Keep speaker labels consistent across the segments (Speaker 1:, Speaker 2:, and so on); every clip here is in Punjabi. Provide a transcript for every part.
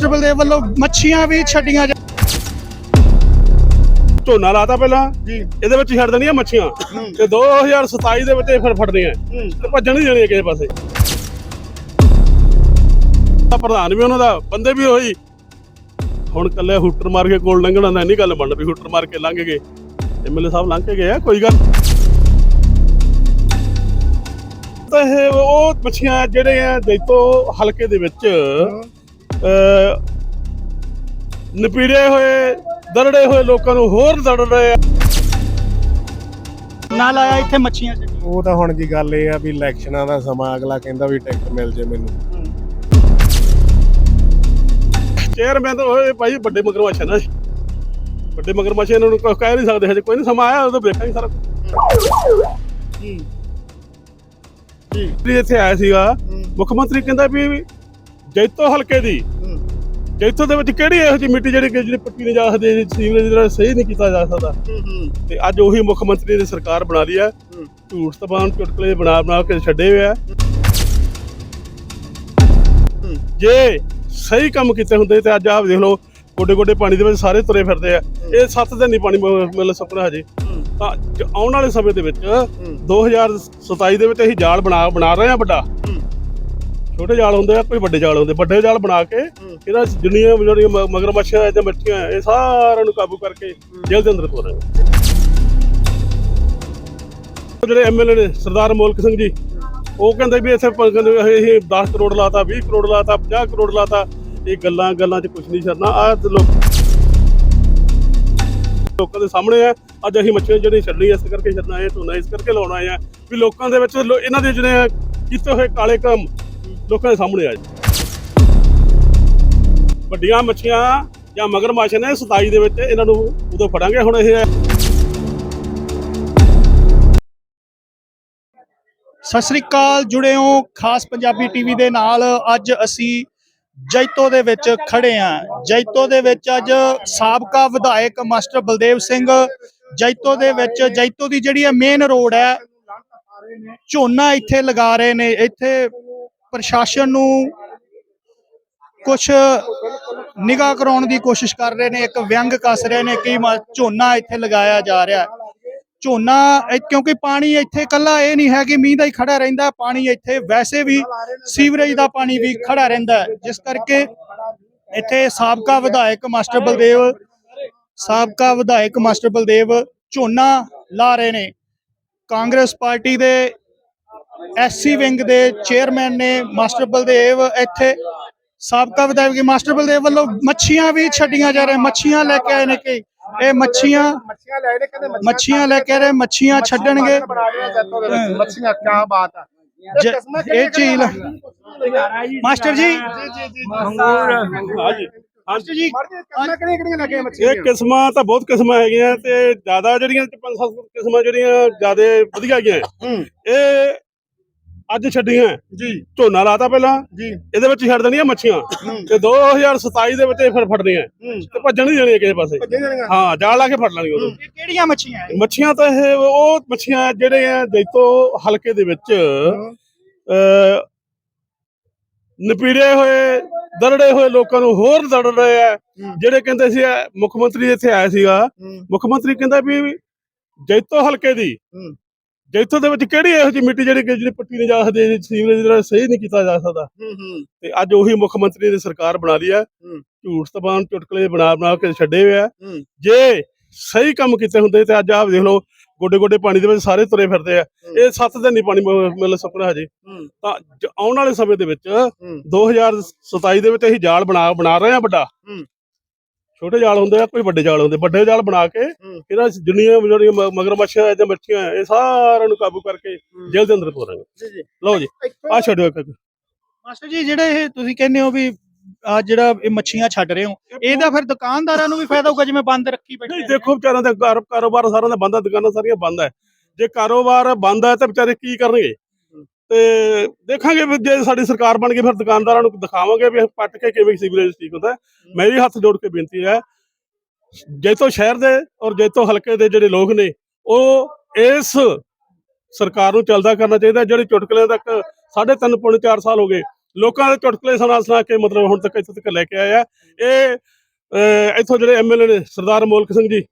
Speaker 1: ਕਨਸਟੇਬਲ ਦੇ ਵੱਲੋਂ ਮੱਛੀਆਂ ਵੀ ਛੱਡੀਆਂ ਜਾ
Speaker 2: ਝੋਨਾ ਲਾਤਾ ਪਹਿਲਾਂ।
Speaker 1: ਜੀ।
Speaker 2: ਇਹਦੇ ਵਿੱਚ ਛੱਡ ਦੇਣੀਆਂ ਮੱਛੀਆਂ। ਤੇ 2027 ਦੇ ਵਿੱਚ ਇਹ ਫਿਰ ਫੜਨੀਆਂ ਤੇ ਭੱਜਣ ਨਹੀਂ ਦੇਣੀਆਂ ਕਿਸੇ ਪਾਸੇ। ਤਾਂ ਪ੍ਰਧਾਨ ਵੀ ਉਹਨਾਂ ਦਾ ਬੰਦੇ ਵੀ ਹੋਈ ਹੁਣ ਕੱਲੇ ਹੂਟਰ ਮਾਰ ਕੇ ਕੋਲ ਲੰਘਣਾ ਦਾ ਨਹੀਂ ਗੱਲ ਬਣ ਵੀ ਹੂਟਰ ਮਾਰ ਕੇ ਲੰਘ ਗਏ। ਐਮਐਲਏ ਸਾਹਿਬ ਲੰਘ ਕੇ ਗਏ ਆ ਕੋਈ ਗੱਲ ਤਾਂ ਇਹ ਉਹ ਮੱਛੀਆਂ ਜਿਹੜੇ ਆ ਜੈਤੋ ਹਲਕੇ ਦੇ ਵਿੱਚ ਨਪੀੜੇ ਹੋਏ ਦਰੜੇ ਹੋਏ ਲੋਕਾਂ ਨੂੰ ਹੋਰ ਦੜ ਰਹੇ ਆ।
Speaker 1: ਨਾਲ ਆਇਆ ਇੱਥੇ ਮੱਛੀਆਂ ਛੱਡੀਆਂ
Speaker 3: ਉਹ ਤਾਂ ਹੁਣ ਜੀ ਗੱਲ ਇਹ ਆ ਵੀ ਇਲੈਕਸ਼ਨਾਂ ਦਾ ਸਮਾਂ ਅਗਲਾ ਕਹਿੰਦਾ ਵੀ ਟਿਕਟ ਮਿਲ ਜੇ ਮੈਨੂੰ।
Speaker 2: ਚੇਅਰਮੈਨ ਤਾਂ ਹੋਏ ਭਾਈ ਵੱਡੇ ਮਗਰਮੱਛ ਨਾ। ਵੱਡੇ ਮਗਰਮੱਛ ਇਹਨਾਂ ਨੂੰ ਕਹਿ ਨਹੀਂ ਸਕਦੇ ਹਜੇ ਕੋਈ ਨਹੀਂ ਸਮਾਂ ਆਇਆ ਉਦੋਂ ਵੇਖਾਂਗੇ ਸਾਰਾ
Speaker 1: ਜੀ
Speaker 2: ਜੀ ਇੱਥੇ ਆਇਆ ਸੀਗਾ ਮੁੱਖ ਮੰਤਰੀ ਕਹਿੰਦਾ ਵੀ ਜੈਤੋ ਹਲਕੇ ਦੀ। ਜੈਤੋ ਦੇ ਵਿੱਚ ਕਿਹੜੀ ਇਹੋ ਜਿਹੀ ਮਿੱਟੀ ਜਿਹੜੀ ਜਿਹੜੀ ਪੱਟੀ ਨਹੀਂ ਜਾ ਸਕਦੀ ਸੀਵਰੇਜ ਦਾ ਸਹੀ ਨਹੀਂ ਕੀਤਾ ਜਾ ਸਕਦਾ? ਤੇ ਅੱਜ ਉਹੀ ਮੁੱਖ ਮੰਤਰੀ ਨੇ ਸਰਕਾਰ ਬਣਾ ਲਈ ਆ ਝੂਠ ਤਬਾਨ ਚੁਟਕਲੇ ਬਣਾ ਬਣਾ ਕੇ ਛੱਡੇ ਹੋਏ ਆ। ਜੇ ਸਹੀ ਕੰਮ ਕੀਤੇ ਹੁੰਦੇ ਤੇ ਅੱਜ ਆਪ ਦੇਖ ਲਓ ਗੋਡੇ ਗੋਡੇ ਪਾਣੀ ਦੇ ਵਿੱਚ ਸਾਰੇ ਤੁਰੇ ਫਿਰਦੇ ਆ। ਇਹ ਸੱਤ ਦਿਨ ਨਹੀਂ ਪਾਣੀ ਮਿਲ ਸਕਣਾ ਹਜੇ। ਤਾਂ ਜ- ਆਉਣ ਵਾਲੇ ਸਮੇਂ ਦੇ ਵਿੱਚ 2027 ਦੇ ਵਿੱਚ ਅਸੀਂ ਜਾਲ ਬਣਾ ਬਣਾ ਰਹੇ ਆ ਵੱਡਾ। ਛੋਟੇ ਜਾਲ ਹੁੰਦੇ ਆ, ਕੋਈ ਵੱਡੇ ਜਾਲ ਹੁੰਦੇ ਵੱਡੇ ਜਾਲ ਬਣਾ ਕੇ ਇਹਦਾ ਦੁਨੀਆ ਜਿਹੜੀਆਂ ਮ- ਮਗਰਮੱਛਾਂ ਤੇ ਮੱਛੀਆਂ ਇਹ ਸਾਰਿਆਂ ਨੂੰ ਕਾਬੂ ਕਰਕੇ ਜੇਲ੍ਹ ਦੇ ਅੰਦਰ ਤੋਰਾਂਗੇ ਉਹ ਜਿਹੜੇ ਐਮਐਲਏ ਨੇ, ਸਰਦਾਰ ਮੋਲਕ ਸਿੰਘ ਜੀ, ਉਹ ਕਹਿੰਦੇ ਵੀ ਇੱਥੇ ਪ- ਕਹਿੰਦੇ ਵੀ ਇਹ 10 ਕਰੋੜ ਲਾਤਾ 20 ਕਰੋੜ ਲਾਤਾ 50 ਕਰੋੜ ਲਾਤਾ। ਇਹ ਗੱਲਾਂ ਗੱਲਾਂ 'ਚ ਕੁਝ ਨਹੀਂ ਛੱਡਣਾ ਆ ਲੋਕ ਲੋਕਾਂ ਦੇ ਸਾਹਮਣੇ ਆ। ਅੱਜ ਅਸੀਂ ਮੱਛੀਆਂ ਜਿਹੜੀਆਂ ਛੱਡਣੀ ਇਸ ਕਰਕੇ ਛੱਡਣਾ ਹੈ ਝੋਨਾ ਇਸ ਕਰਕੇ ਲਾਉਣਾ ਹੈ ਵੀ ਲੋਕਾਂ ਦੇ ਵਿੱਚ ਲੋ- ਇਹਨਾਂ ਦੇ ਜਿਹੜੇ ਕੀਤੇ ਹੋਏ ਕਾਲੇ ਕੰਮ ਲੋਕਾਂ ਦੇ ਸਾਹਮਣੇ ਆ ਵੱਡੀਆਂ ਮੱਛੀਆਂ ਜਾਂ ਮਗਰਮੱਛ ਨੇ 27 ਦੇ ਵਿੱਚ ਇਹਨਾਂ ਨੂੰ ਉਦੋਂ ਫੜਾਂਗੇ, ਹੁਣ ਇਹ
Speaker 1: ਸਤਿ ਸ੍ਰੀ ਅਕਾਲ, ਜੁੜੇ ਹੋ ਖਾਸ ਪੰਜਾਬੀ ਟੀਵੀ ਦੇ ਨਾਲ। ਅੱਜ ਅਸੀਂ ਜੈਤੋ ਦੇ ਵਿੱਚ ਖੜੇ ਹਾਂ। ਜੈਤੋ ਦੇ ਵਿੱਚ ਅੱਜ ਸਾਬਕਾ ਵਿਧਾਇਕ ਮਾਸਟਰ ਬਲਦੇਵ ਸਿੰਘ। ਜੈਤੋ ਦੇ ਵਿੱਚ, ਜੈਤੋ ਦੀ ਜਿਹੜੀ ਮੇਨ ਰੋਡ ਹੈ, ਝੋਨਾ ਇੱਥੇ ਲਗਾ ਰਹੇ ਨੇ। ਇੱਥੇ ਪ੍ਰਸ਼ਾਸਨ ਨੂੰ ਕੁਝ ਨਿਗਾਹ ਕਰਾਉਣ ਦੀ ਕੋਸ਼ਿਸ਼ ਕਰ ਰਹੇ ਨੇ, ਇੱਕ ਵਿਅੰਗ ਕੱਸ ਰਹੇ ਨੇ ਕਿ ਝੋਨਾ ਇੱਥੇ ਲਗਾਇਆ ਜਾ ਰਿਹਾ ਝੋਨਾ ਕਿਉਂਕਿ ਪਾਣੀ ਇੱਥੇ ਕੱਲਾ ਇਹ ਨਹੀਂ ਹੈ ਕਿ ਮੀਂਹ ਦਾ ਹੀ ਖੜਾ ਰਹਿੰਦਾ, ਪਾਣੀ ਇੱਥੇ ਵੈਸੇ ਵੀ ਸੀਵਰੇਜ ਦਾ ਪਾਣੀ ਵੀ ਖੜਾ ਰਹਿੰਦਾ ਹੈ। ਜਿਸ ਕਰਕੇ ਇੱਥੇ ਸਾਬਕਾ ਵਿਧਾਇਕ ਮਾਸਟਰ ਬਲਦੇਵ, ਸਾਬਕਾ ਵਿਧਾਇਕ ਮਾਸਟਰ ਬਲਦੇਵ ਝੋਨਾ ਲਾ ਰਹੇ ਨੇ। ਕਾਂਗਰਸ ਪਾਰਟੀ ਦੇ ਐਸਸੀ ਵਿੰਗ ਦੇ ਚੇਅਰਮੈਨ ਨੇ ਮਾਸਟਰ ਬਲਦੇਵ ਇੱਥੇ ਸਾਬਕਾ ਵਿਧਾਇਕ ਮਾਸਟਰ ਬਲਦੇਵ ਵੱਲੋਂ ਮੱਛੀਆਂ ਵੀ ਛੱਡੀਆਂ ਜਾ ਰਹੀਆਂ ਮੱਛੀਆਂ ਲੈ ਕੇ ਆਏ ਨੇ ਕਿ ਇਹ ਮੱਛੀਆਂ
Speaker 3: ਮੱਛੀਆਂ ਲੈ ਰਹੇ ਕਹਿੰਦੇ
Speaker 1: ਮੱਛੀਆਂ ਲੈ ਕੇ ਰਹੇ ਮੱਛੀਆਂ ਛੱਡਣਗੇ।
Speaker 3: ਮੱਛੀਆਂ ਕੀ ਬਾਤ ਆ।
Speaker 1: ਜ- ਇਹ ਝੀਲ ਮਾਸਟਰ ਜੀ।
Speaker 2: ਹਾਂਜੀ।
Speaker 1: ਮਾਸਟਰ ਜੀ।
Speaker 3: ਕਿਹੜੀਆਂ ਕਿਹੜੀਆਂ ਲੱਗੀਆਂ ਮੱਛੀਆਂ?
Speaker 2: ਇਹ ਕਿਸਮਾਂ ਤਾਂ ਬਹੁਤ ਕਿਸਮਾਂ ਹੈਗੀਆਂ ਤੇ ਜ਼ਿਆਦਾ ਜਿਹੜੀਆਂ ਤੇ ਪੰਜ ਸੱਤ ਕਿਸਮਾਂ ਜਿਹੜੀਆਂ ਜ਼ਿਆਦਾ ਵਧੀਆ ਹੈਗੀਆਂ। ਇਹ ਅੱਜ ਛੱਡੀਆਂ।
Speaker 3: ਜੀ।
Speaker 2: ਝੋਨਾ ਲਾਤਾ ਪਹਿਲਾਂ।
Speaker 3: ਜੀ।
Speaker 2: ਇਹਦੇ ਵਿੱਚ ਛੱਡ ਦੇਣੀਆਂ ਮੱਛੀਆਂ। ਤੇ 2027 ਦੇ ਵਿੱਚ ਇਹ ਫਿਰ ਫੜਨੀਆਂ ਤੇ ਭੱਜਣ ਨਹੀਂ ਦੇਣੀਆਂ ਕਿਸੇ ਪਾਸੇ। ਹਾਂ ਜਾਲ ਲਾ ਕੇ ਫੜ ਲੈਣਗੇ ਉਦੋਂ
Speaker 1: ਇਹ ਕਿਹੜੀਆਂ ਮੱਛੀਆਂ ਹੈ
Speaker 2: ਮੱਛੀਆਂ ਤਾਂ ਇਹ ਉਹ ਮੱਛੀਆਂ ਜਿਹੜੇ ਆ ਜੈਤੋ ਹਲਕੇ ਦੇ ਵਿੱਚ ਅ ਨਪੀੜੇ ਹੋਏ ਦਰੜੇ ਹੋਏ ਲੋਕਾਂ ਨੂੰ ਹੋਰ ਦੜ ਰਹੇ ਆ। ਜਿਹੜੇ ਕਹਿੰਦੇ ਸੀ ਮੁੱਖ ਮੰਤਰੀ ਇੱਥੇ ਆਇਆ ਸੀਗਾ। ਮੁੱਖ ਮੰਤਰੀ ਕਹਿੰਦਾ ਵੀ ਜੈਤੋ ਹਲਕੇ ਦੀ। ਜੈਤੋ ਦੇ ਵਿੱਚ ਕਿਹੜੀ ਇਹੋ ਜਿਹੀ ਮਿੱਟੀ ਜਿਹੜੀ ਜਿਹੜੀ ਪੱਟੀ ਨਹੀਂ ਜਾ ਸਕਦੀ ਸੀਵਰੇਜ ਦਾ ਸਹੀ ਨਹੀਂ ਕੀਤਾ ਜਾ ਸਕਦਾ। ਤੇ ਅੱਜ ਉਹੀ ਮੁੱਖ ਮੰਤਰੀ ਨੇ ਸਰਕਾਰ ਬਣਾ ਲਈ
Speaker 3: ਹੂੰ।
Speaker 2: ਝੂਠ ਤਬਾਨ ਚੁਟਕਲੇ ਬਣਾ ਬਣਾ ਕੇ ਛੱਡੇ ਹੋਏ ਆ।
Speaker 3: ਹੂੰ।
Speaker 2: ਜੇ ਸਹੀ ਕੰਮ ਕੀਤੇ ਹੁੰਦੇ ਤੇ ਅੱਜ ਆਪ ਦੇਖ ਲਓ ਗੋਡੇ ਗੋਡੇ ਪਾਣੀ ਦੇ ਵਿੱਚ ਸਾਰੇ ਤੁਰੇ ਫਿਰਦੇ ਆ। ਇਹ ਸੱਤ ਦਿਨ ਨਹੀਂ ਪਾਣੀ ਮਿਲ ਸਕਣਾ ਹਜੇ। ਤਾਂ ਜ- ਆਉਣ ਵਾਲੇ ਸਮੇਂ ਦੇ ਵਿੱਚ 2027 ਦੇ ਵਿੱਚ ਅਸੀਂ ਜਾਲ ਬਣਾ ਬਣਾ ਰਹੇ ਆ ਵੱਡਾ। ਛੋਟੇ ਜਾਲ ਹੁੰਦੇ ਆ ਕੋਈ ਵੱਡੇ ਜਾਲ ਹੁੰਦੇ ਵੱਡੇ ਜਾਲ ਬਣਾ ਕੇ ਇਹਦਾ ਦੁਨੀਆ ਜਿਹੜੀਆਂ ਮਗਰਮੱਛਾਂ ਤੇ ਮੱਛੀਆਂ ਇਹ ਸਾਰਿਆਂ ਨੂੰ ਕਾਬੂ ਕਰਕੇ ਜੇਲ੍ਹ ਦੇ ਅੰਦਰ ਤੋਰਾਂਗੇ
Speaker 3: ਜੀ ਜੀ।
Speaker 2: ਲਓ ਜੀ ਆ ਛੱਡਿਓ ਇੱਕ ਇੱਕ।
Speaker 1: ਮਾਸਟਰ ਜੀ ਜਿਹੜੇ ਇਹ ਤੁਸੀਂ ਕਹਿੰਦੇ ਹੋ ਵੀ ਆ ਜਿਹੜਾ ਇਹ ਮੱਛੀਆਂ ਛੱਡ ਰਹੇ ਹੋ ਇਹਦਾ ਫਿਰ ਦੁਕਾਨਦਾਰਾਂ ਨੂੰ ਵੀ ਫਾਇਦਾ ਹੋਊਗਾ ਜਿਵੇਂ ਬੰਦ ਰੱਖੀ ਬੈਠੇ
Speaker 2: ਨਹੀਂ
Speaker 1: ਆ।
Speaker 2: ਦੇਖੋ ਵਿਚਾਰਿਆਂ ਦਾ ਕਾਰੋਬਾਰ ਸਾਰਿਆਂ ਦਾ ਬੰਦ ਹੈ ਦੁਕਾਨਾਂ ਸਾਰੀਆਂ ਬੰਦ ਹੈ ਜੇ ਕਾਰੋਬਾਰ ਬੰਦ ਹੈ ਤਾਂ ਵਿਚਾਰੇ ਕੀ ਕਰਨਗੇ? ਤੇ ਦੇਖਾਂਗੇ ਵੀ ਜੇ ਸਾਡੀ ਸਰਕਾਰ ਬਣ ਗਈ, ਫਿਰ ਦੁਕਾਨਦਾਰਾਂ ਨੂੰ ਦਿਖਾਵਾਂਗੇ ਵੀ ਪੱਟ ਕੇ ਕਿਵੇਂ ਸੀਵਰੇਜ ਠੀਕ ਹੁੰਦਾ। ਮੇਰੀ ਹੱਥ ਜੋੜ ਕੇ ਬੇਨਤੀ ਹੈ ਜੈਤੋ ਸ਼ਹਿਰ ਦੇ ਔਰ ਜੈਤੋ ਹਲਕੇ ਦੇ ਜਿਹੜੇ ਲੋਕ ਨੇ, ਉਹ ਇਸ ਸਰਕਾਰ ਨੂੰ ਚਲਦਾ ਕਰਨਾ ਚਾਹੀਦਾ, ਜਿਹੜੇ ਚੁਟਕਲੇ ਤੱਕ ਸਾਢੇ ਤਿੰਨ, ਪੌਣੇ 4 ਸਾਲ ਹੋ ਗਏ, ਲੋਕਾਂ ਦੇ ਚੁਟਕਲੇ ਸੁਣਾ ਸੁਣਾ ਕੇ ਮਤਲਬ ਹੁਣ ਤੱਕ ਇੱਥੇ ਤੱਕ ਲੈ ਕੇ ਆਇਆ। ਇਹ ਇੱਥੋਂ ਜਿਹੜੇ ਐਮਐਲਏ ਨੇ ਸਰਦਾਰ ਮੋਲਕ ਸਿੰਘ ਜੀ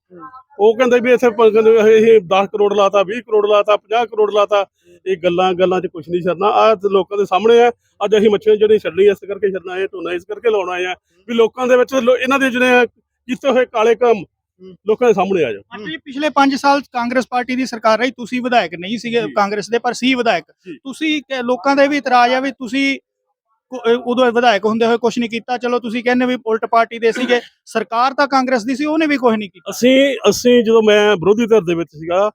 Speaker 2: ਉਹ ਕਹਿੰਦੇ ਵੀ ਇੱਥੇ ਇਹ 10 ਕਰੋੜ ਲਾਤਾ 20 ਕਰੋੜ ਲਾਤਾ 50 ਕਰੋੜ ਲਾਤਾ। ਇਹ ਗੱਲਾਂ ਗੱਲਾਂ 'ਚ ਕੁਝ ਨਹੀਂ ਛੱਡਣਾ। ਆ ਲੋਕਾਂ ਦੇ ਸਾਹਮਣੇ ਆ। ਅੱਜ ਅਸੀਂ ਮੱਛੀਆਂ ਜਿਹੜੀਆਂ ਛੱਡਣੀਆਂ ਇਸ ਕਰਕੇ ਛੱਡਣਾ ਹੈ ਢੋਣਾ ਇਸ ਕਰਕੇ ਲਾਉਣਾ ਹੈ ਵੀ ਲੋਕਾਂ ਦੇ ਵਿੱਚ ਇਹਨਾਂ ਦੇ ਜਿਹੜੇ ਕੀਤੇ ਹੋਏ ਕਾਲੇ ਕੰਮ ਲੋਕਾਂ ਦੇ ਸਾਹਮਣੇ ਆ
Speaker 1: ਮਾਸਟਰ ਜੀ ਪਿਛਲੇ 5 ਸਾਲ ਕਾਂਗਰਸ ਪਾਰਟੀ ਦੀ ਸਰਕਾਰ ਰਹੀ ਤੁਸੀਂ ਵਿਧਾਇਕ ਨਹੀਂ ਸੀਗੇ। ਕਾਂਗਰਸ ਦੇ ਪਰ ਸੀ ਵਿਧਾਇਕ। ਤੁਸੀਂ ਲੋਕਾਂ ਦਾ ਵੀ ਇਤਰਾਜ਼ ਆ ਵੀ ਤੁਸੀਂ ਉਦੋਂ ਵਿਧਾਇਕ ਹੁੰਦੇ ਹੋਏ ਕੁਝ ਨਹੀਂ ਕੀਤਾ। ਚਲੋ ਤੁਸੀਂ ਕਹਿੰਦੇ ਵੀ ਉਲਟ ਪਾਰਟੀ ਦੇ ਸੀਗੇ। ਸਰਕਾਰ ਤਾਂ ਕਾਂਗਰਸ ਦੀ ਸੀ, ਉਹਨੇ ਵੀ ਕੁਝ ਨਹੀਂ ਕੀਤਾ।
Speaker 2: ਅਸੀਂ ਅਸੀਂ ਜਦੋਂ ਮੈਂ ਵਿਰੋਧੀ ਧਿਰ ਦੇ ਵਿੱਚ ਸੀਗਾ,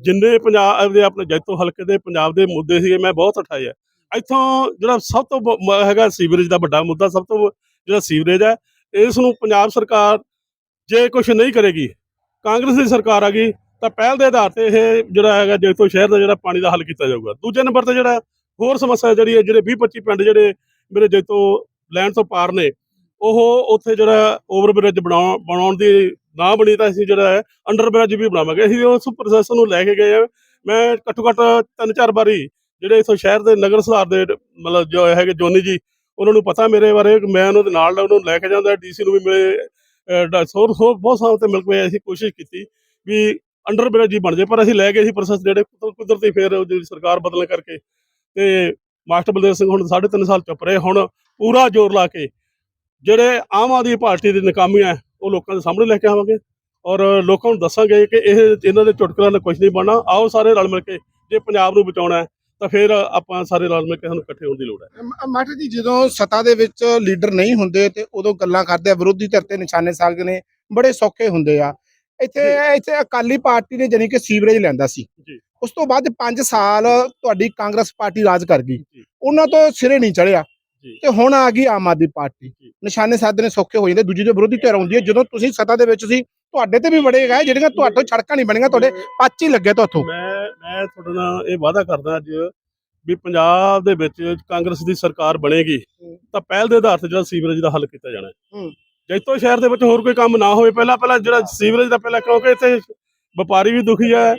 Speaker 2: ਜਿੰਨੇ ਪੰਜਾਬ ਦੇ ਆਪਣੇ ਜੈਤੋ ਹਲਕੇ ਦੇ ਪੰਜਾਬ ਦੇ ਮੁੱਦੇ ਸੀਗੇ, ਮੈਂ ਬਹੁਤ ਉਠਾਏ ਆ। ਇੱਥੋਂ ਜਿਹੜਾ ਸਭ ਤੋਂ ਹੈਗਾ ਸੀਵਰੇਜ ਦਾ ਵੱਡਾ ਮੁੱਦਾ, ਸਭ ਤੋਂ ਜਿਹੜਾ ਸੀਵਰੇਜ ਹੈ, ਇਸ ਨੂੰ ਪੰਜਾਬ ਸਰਕਾਰ ਜੇ ਕੁਝ ਨਹੀਂ ਕਰੇਗੀ, ਕਾਂਗਰਸ ਦੀ ਸਰਕਾਰ ਆ ਗਈ, ਤਾਂ ਪਹਿਲ ਦੇ ਆਧਾਰ ਤੇ ਇਹ ਜਿਹੜਾ ਹੈਗਾ ਜੈਤੋ ਸ਼ਹਿਰ ਦਾ ਜਿਹੜਾ ਪਾਣੀ ਦਾ ਹੱਲ ਕੀਤਾ ਜਾਊਗਾ। ਦੂਜੇ ਨੰਬਰ ਤੇ ਜਿਹੜਾ ਹੋਰ ਸਮੱਸਿਆ ਜਿਹੜੀ ਹੈ, ਜਿਹੜੇ 20 25 ਪਿੰਡ ਜਿਹੜੇ ਮੇਰੇ ਜੈਤੋ ਲੈਣ ਤੋਂ ਪਾਰ ਨੇ, ਉਹ ਉੱਥੇ ਜਿਹੜਾ ਓਵਰ ਬ੍ਰਿਜ ਬਣਾਉਣ ਬਣਾਉਣ ਦੀ ਨਾ ਬਣੀ ਤਾਂ ਅਸੀਂ ਜਿਹੜਾ ਹੈ ਅੰਡਰ ਬ੍ਰਿਜ ਵੀ ਬਣਾਵਾਂਗੇ। ਅਸੀਂ ਉਸ ਪ੍ਰੋਸੈਸ ਨੂੰ ਲੈ ਕੇ ਗਏ ਆ ਮੈਂ ਘੱਟੋ ਘੱਟ ਤਿੰਨ ਚਾਰ ਵਾਰੀ ਜਿਹੜੇ ਇਥੋਂ ਸ਼ਹਿਰ ਦੇ ਨਗਰ ਸੁਧਾਰ ਦੇ ਮਤਲਬ ਜੋ ਹੈਗੇ ਜੋਨੀ ਜੀ, ਉਹਨਾਂ ਨੂੰ ਪਤਾ ਮੇਰੇ ਬਾਰੇ, ਮੈਂ ਉਹਨਾਂ ਦੇ ਨਾਲ ਉਹਨੂੰ ਲੈ ਕੇ ਜਾਂਦਾ, ਡੀਸੀ ਨੂੰ ਵੀ ਮਿਲੇ, ਅਹ, ਡਾ- ਬਹੁਤ ਸਾਲ ਤੇ ਮਿਲ ਕੇ ਅਸੀਂ ਕੋਸ਼ਿਸ਼ ਕੀਤੀ ਵੀ ਅੰਡਰ ਬ੍ਰਿਜ ਹੀ ਬਣ ਜਾਏ, ਪਰ ਅਸੀਂ ਲੈ ਗਏ ਸੀ ਪ੍ਰੋਸੈਸ ਜਿਹੜੇ ਕੁਦਰ- ਕੁਦਰਤੀ ਫੇਰ ਜਿਹੜੀ ਸਰਕਾਰ ਬਦਲਣ ਕਰਕੇ। ਤੇ ਮਾਸਟਰ ਬਲਦੇਵ ਸਿੰਘ ਹੁਣ ਸਾਢੇ ਤਿੰਨ ਸਾਲ ਚੁੱਪ ਰਹੇ, ਹੁਣ ਪੂਰਾ ਜ਼ੋਰ ਲਾ ਕੇ ਜਿਹੜੇ ਆਮ ਆਦਮੀ ਪਾਰਟੀ ਦੀ ਨਾਕਾਮੀਆਂ ਉਹ ਲੋਕਾਂ ਦੇ ਸਾਹਮਣੇ ਲੈ ਕੇ ਆਵਾਂਗੇ ਔਰ ਲੋਕਾਂ ਨੂੰ ਦੱਸਾਂਗੇ ਕਿ ਇਹ, ਇਹਨਾਂ ਦੇ ਚੁਟਕਲਿਆਂ ਨਾਲ ਕੁਝ ਨਹੀਂ ਬਣਨਾ। ਆਓ ਸਾਰੇ ਰਲ ਮਿਲ ਕੇ ਜੇ ਪੰਜਾਬ ਨੂੰ ਬਚਾਉਣਾ ਹੈ, ਤਾਂ ਫਿਰ ਆਪਾਂ ਸਾਰੇ ਰਲ ਮਿਲ ਕੇ ਸਾਨੂੰ ਇਕੱਠੇ ਹੋਣ ਦੀ ਲੋੜ ਹੈ।
Speaker 4: ਮ- ਮਾਸਟਰ ਜੀ, ਜਦੋਂ ਸੱਤਾ ਦੇ ਵਿੱਚ ਲੀਡਰ ਨਹੀਂ ਹੁੰਦੇ ਤੇ ਉਦੋਂ ਗੱਲਾਂ ਕਰਦੇ ਆ, ਵਿਰੋਧੀ ਧਿਰ ਤੇ ਨਿਸ਼ਾਨੇ ਸਾਗਦੇ ਨੇ, ਬੜੇ ਸੌਖੇ ਹੁੰਦੇ ਆ। ਇੱਥੇ ਇੱਥੇ ਅਕਾਲੀ ਪਾਰਟੀ ਨੇ ਜਾਨੀ ਕਿ ਸੀਵਰੇਜ ਲੈਂਦਾ ਸੀ। ਉਸ ਤੋਂ ਬਾਅਦ 5 ਸਾਲ ਤੁਹਾਡੀ ਕਾਂਗਰਸ ਪਾਰਟੀ ਰਾਜ ਕਰ ਗਈ। ਉਹਨਾਂ ਤੋਂ ਸਿਰੇ ਨਹੀਂ ਚੜਿਆ। ਤੇ ਹੁਣ ਆ ਗਈ ਆਮ ਆਦਮੀ ਪਾਰਟੀ। ਨਿਸ਼ਾਨੇ ਸਾਧਨੇ ਸੌਖੇ ਹੋ ਜਾਂਦੇ ਦੂਜੀ ਜੋ ਵਿਰੋਧੀ ਧਿਰ ਆਉਂਦੀ ਹੈ ਜਦੋਂ ਤੁਸੀਂ ਸੱਤਾ ਦੇ ਵਿੱਚ ਸੀ ਤੁਹਾਡੇ ਤੇ ਵੀ ਬੜੇ ਗਏ ਜਿਹੜੀਆਂ ਤੁਹਾਡੇ ਛੜਕਾਂ ਨਹੀਂ ਬਣੀਆਂ ਤੁਹਾਡੇ ਪੱਚ ਹੀ ਲੱਗੇ ਤੁਹਾਥੋਂ
Speaker 2: ਮੈਂ ਮੈਂ ਤੁਹਾਡੇ ਨਾਲ ਇਹ ਵਾਅਦਾ ਕਰਦਾ ਅੱਜ ਵੀ ਪੰਜਾਬ ਦੇ ਵਿੱਚ ਕਾਂਗਰਸ ਦੀ ਸਰਕਾਰ ਬਣੇਗੀ ਤਾਂ ਪਹਿਲ ਦੇ ਆਧਾਰ ਤੇ ਜਿਹੜਾ ਸੀਵਰੇਜ ਦਾ ਹੱਲ ਕੀਤਾ ਜਾਣਾ ਹੂੰ। ਜੈਤੋ ਸ਼ਹਿਰ ਦੇ ਵਿੱਚ ਹੋਰ ਕੋਈ ਕੰਮ ਨਾ ਹੋਵੇ, ਪਹਿਲਾਂ ਪਹਿਲਾਂ ਜਿਹੜਾ ਸੀਵਰੇਜ ਦਾ ਪਹਿਲਾਂ, ਕਿਉਂਕਿ ਇੱਥੇ ਵਪਾਰੀ ਵੀ ਦੁਖੀ ਹੈ,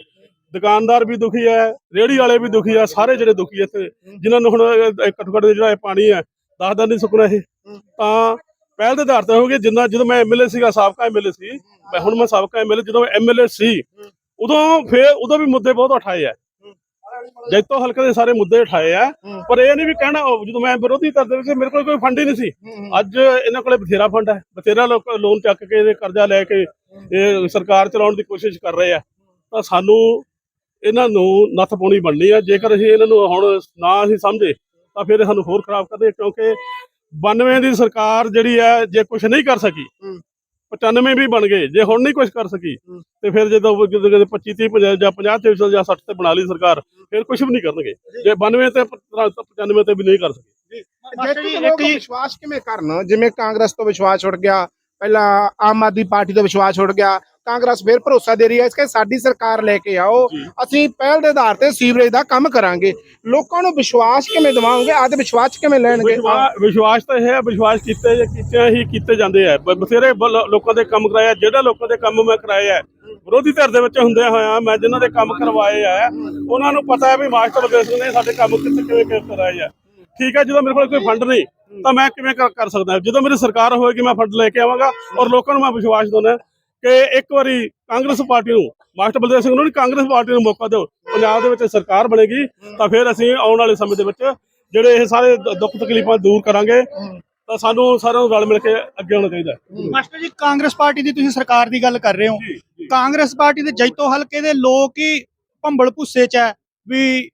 Speaker 2: ਦੁਕਾਨਦਾਰ ਵੀ ਦੁਖੀ ਹੈ, ਰੇਹੜੀ ਵਾਲੇ ਵੀ ਦੁਖੀ ਹੈ, ਸਾਰੇ ਜਿਹੜੇ ਦੁਖੀ ਆ ਇੱਥੇ, ਜਿਨ੍ਹਾਂ ਨੂੰ ਹੁਣ ਘੱਟੋ ਘੱਟ ਜਿਹੜਾ ਇਹ ਪਾਣੀ ਹੈ, ਦਸ ਦਿਨ ਨਹੀਂ ਸੁੱਕਣਾ ਇਹ। ਤਾਂ ਪਹਿਲ ਦੇ ਆਧਾਰ ਤੇ ਹੋਗੇ ਜਿੰਨਾ ਜਦੋਂ ਮੈਂ ਐਮਐਲਏ ਸੀਗਾ, ਸਾਬਕਾ ਐਮਐਲਏ ਸੀ, ਮੈਂ ਹੁਣ ਮੈਂ ਸਾਬਕਾ ਐਮਐਲਏ ਜਦੋਂ ਐਮਐਲਏ ਸੀ, ਉਦੋਂ ਫੇਰ, ਉਦੋਂ ਵੀ ਮੁੱਦੇ ਬਹੁਤ ਉਠਾਏ ਆ। ਜੈਤੋ ਹਲਕੇ ਦੇ ਸਾਰੇ ਮੁੱਦੇ ਉਠਾਏ ਆ। ਪਰ ਇਹ ਨਹੀਂ ਵੀ ਕਹਿਣਾ ਜਦੋਂ ਮੈਂ ਵਿਰੋਧੀ ਧਿਰ ਦੇ ਵਿੱਚ ਮੇਰੇ ਕੋਲ ਕੋਈ ਫੰਡ ਹੀ ਨਹੀਂ ਸੀ ਅੱਜ ਇਹਨਾਂ ਕੋਲੇ ਬਥੇਰਾ ਫੰਡ ਹੈ ਬਥੇਰਾ ਲੋਕ ਲੋਨ ਚੱਕ ਕੇ ਕਰਜ਼ਾ ਲੈ ਕੇ ਇਹ ਸਰਕਾਰ ਚਲਾਉਣ ਦੀ ਕੋਸ਼ਿਸ਼ ਕਰ ਰਹੇ ਆ ਤਾਂ ਸਾਨੂੰ ਇਹਨਾਂ ਨੂੰ ਨੱਥ ਪਾਉਣੀ ਬਣਨੀ ਆ ਜੇਕਰ ਅਸੀਂ ਇਹਨਾਂ ਨੂੰ ਹੁਣ ਨਾ ਅਸੀਂ ਸਮਝੇ ਤਾਂ ਫਿਰ ਸਾਨੂੰ ਹੋਰ ਖਰਾਬ ਕਰਦੇ ਕਿਉਂਕਿ 92 ਦੀ ਸਰਕਾਰ ਜਿਹੜੀ ਹੈ ਜੇ ਕੁਝ ਨਹੀਂ ਕਰ ਸਕੀ। 95 ਵੀ ਬਣ ਗਏ। ਜੇ ਹੁਣ ਨਹੀਂ ਕੁਝ ਕਰ ਸਕੀ। ਤੇ ਫਿਰ ਜਦੋਂ ਕਿਤੇ 25 30 50 ਜਾਂ 50 ਤੇ ਜਾਂ 60 ਤੇ ਬਣਾ ਲਈ ਸਰਕਾਰ ਫਿਰ ਕੁਝ ਵੀ ਨਹੀਂ ਕਰਨਗੇ। ਜੇ। 92 ਤੇ 95 ਤੇ ਵੀ ਨਹੀਂ ਕਰ ਸਕੇ।
Speaker 1: ਜੀ। ਇੱਕ
Speaker 4: ਵਿਸ਼ਵਾਸ ਕਿਵੇਂ ਕਰਨ? ਜਿਵੇਂ ਕਾਂਗਰਸ ਤੋਂ ਵਿਸ਼ਵਾਸ ਉੱਡ ਗਿਆ ਪਹਿਲਾਂ ਆਮ ਆਦਮੀ ਪਾਰਟੀ ਤੋਂ ਵਿਸ਼ਵਾਸ ਉੱਡ ਗਿਆ ਕਾਂਗਰਸ ਫੇਰ ਭਰੋਸਾ ਦੇ ਰਹੀ ਹੈ। ਇਸ ਕਰਕੇ ਸਾਡੀ ਸਰਕਾਰ ਲੈ ਕੇ ਆਓ। ਅਸੀਂ ਪਹਿਲ ਦੇ ਆਧਾਰ ਤੇ ਸੀਵਰੇਜ ਦਾ ਕੰਮ ਕਰਾਂਗੇ। ਲੋਕਾਂ ਨੂੰ ਵਿਸ਼ਵਾਸ ਕਿਵੇਂ ਦਿਵਾਓਗੇ? ਆਦੇ ਵਿਸ਼ਵਾਸ ਕਿਵੇਂ ਲੈਣਗੇ?
Speaker 2: ਵਿਸ਼ਵਾਸ ਤਾਂ ਇਹ ਹੈ ਵਿਸ਼ਵਾਸ ਕੀਤੇ ਕੀਤੇ ਹੀ ਕੀਤੇ ਜਾਂਦੇ ਆ। ਬਥੇਰੇ ਲੋਕਾਂ ਦੇ ਕੰਮ ਕਰਾਏ ਆ। ਜਿਹੜਾ ਲੋਕਾਂ ਦੇ ਕੰਮ ਮੈਂ ਕਰਾਏ ਆ ਵਿਰੋਧੀ ਧਿਰ ਦੇ ਵਿੱਚ ਹੁੰਦੇ ਹੋਇਆ ਮੈਂ ਜਿਨ੍ਹਾਂ ਦੇ ਕੰਮ ਕਰਵਾਏ ਆ ਉਹਨਾਂ ਨੂੰ ਪਤਾ ਹੈ ਵੀ ਮਾਸਟਰ ਸਿੰਘ ਨੇ ਸਾਡੇ ਕੰਮ ਕਿੱਥੇ ਕਿਵੇਂ ਕਰਾਏ ਆ। ਠੀਕ ਹੈ ਜਦੋਂ ਮੇਰੇ ਕੋਲ ਕੋਈ ਫੰਡ ਨਹੀਂ ਤਾਂ ਮੈਂ ਕਿਵੇਂ ਕਰ ਕਰ ਸਕਦਾ? ਜਦੋਂ ਮੇਰੀ ਸਰਕਾਰ ਹੋਏਗੀ ਮੈਂ ਫੰਡ ਲੈ ਕੇ ਆਵਾਂਗਾ ਔਰ ਲੋਕਾਂ ਨੂੰ ਮੈਂ ਵਿਸ਼ਵਾਸ ਦਿੰਦਾ ਕਿ ਇੱਕ ਵਾਰੀ ਕਾਂਗਰਸ ਪਾਰਟੀ ਨੂੰ ਮਾਸਟਰ ਬਲਦੇਵ ਸਿੰਘ ਨੂੰ ਨਹੀਂ ਕਾਂਗਰਸ ਪਾਰਟੀ ਨੂੰ ਮੌਕਾ ਦਿਓ। ਪੰਜਾਬ ਦੇ ਵਿੱਚ ਸਰਕਾਰ ਬਣੇਗੀ ਤਾਂ ਫਿਰ ਅਸੀਂ ਆਉਣ ਵਾਲੇ ਸਮੇਂ ਦੇ ਵਿੱਚ ਜਿਹੜੇ ਇਹ ਸਾਰੇ ਦੁੱਖ ਤਕਲੀਫਾਂ ਦੂਰ ਕਰਾਂਗੇ ਤਾਂ ਸਾਨੂੰ ਸਾਰਿਆਂ ਨੂੰ ਰਲ ਮਿਲ ਕੇ ਅੱਗੇ ਆਉਣਾ ਚਾਹੀਦਾ।
Speaker 1: ਮਾਸਟਰ ਜੀ ਕਾਂਗਰਸ ਪਾਰਟੀ ਦੀ ਤੁਸੀਂ ਸਰਕਾਰ ਦੀ ਗੱਲ ਕਰ ਰਹੇ ਹੋ। ਕਾਂਗਰਸ ਪਾਰਟੀ ਦੇ ਜੈਤੋ ਹਲਕੇ ਦੇ ਲੋਕ ਹੀ ਭੰਬਲ ਭੁੱਸੇ ਚ ਹੈ ਵੀ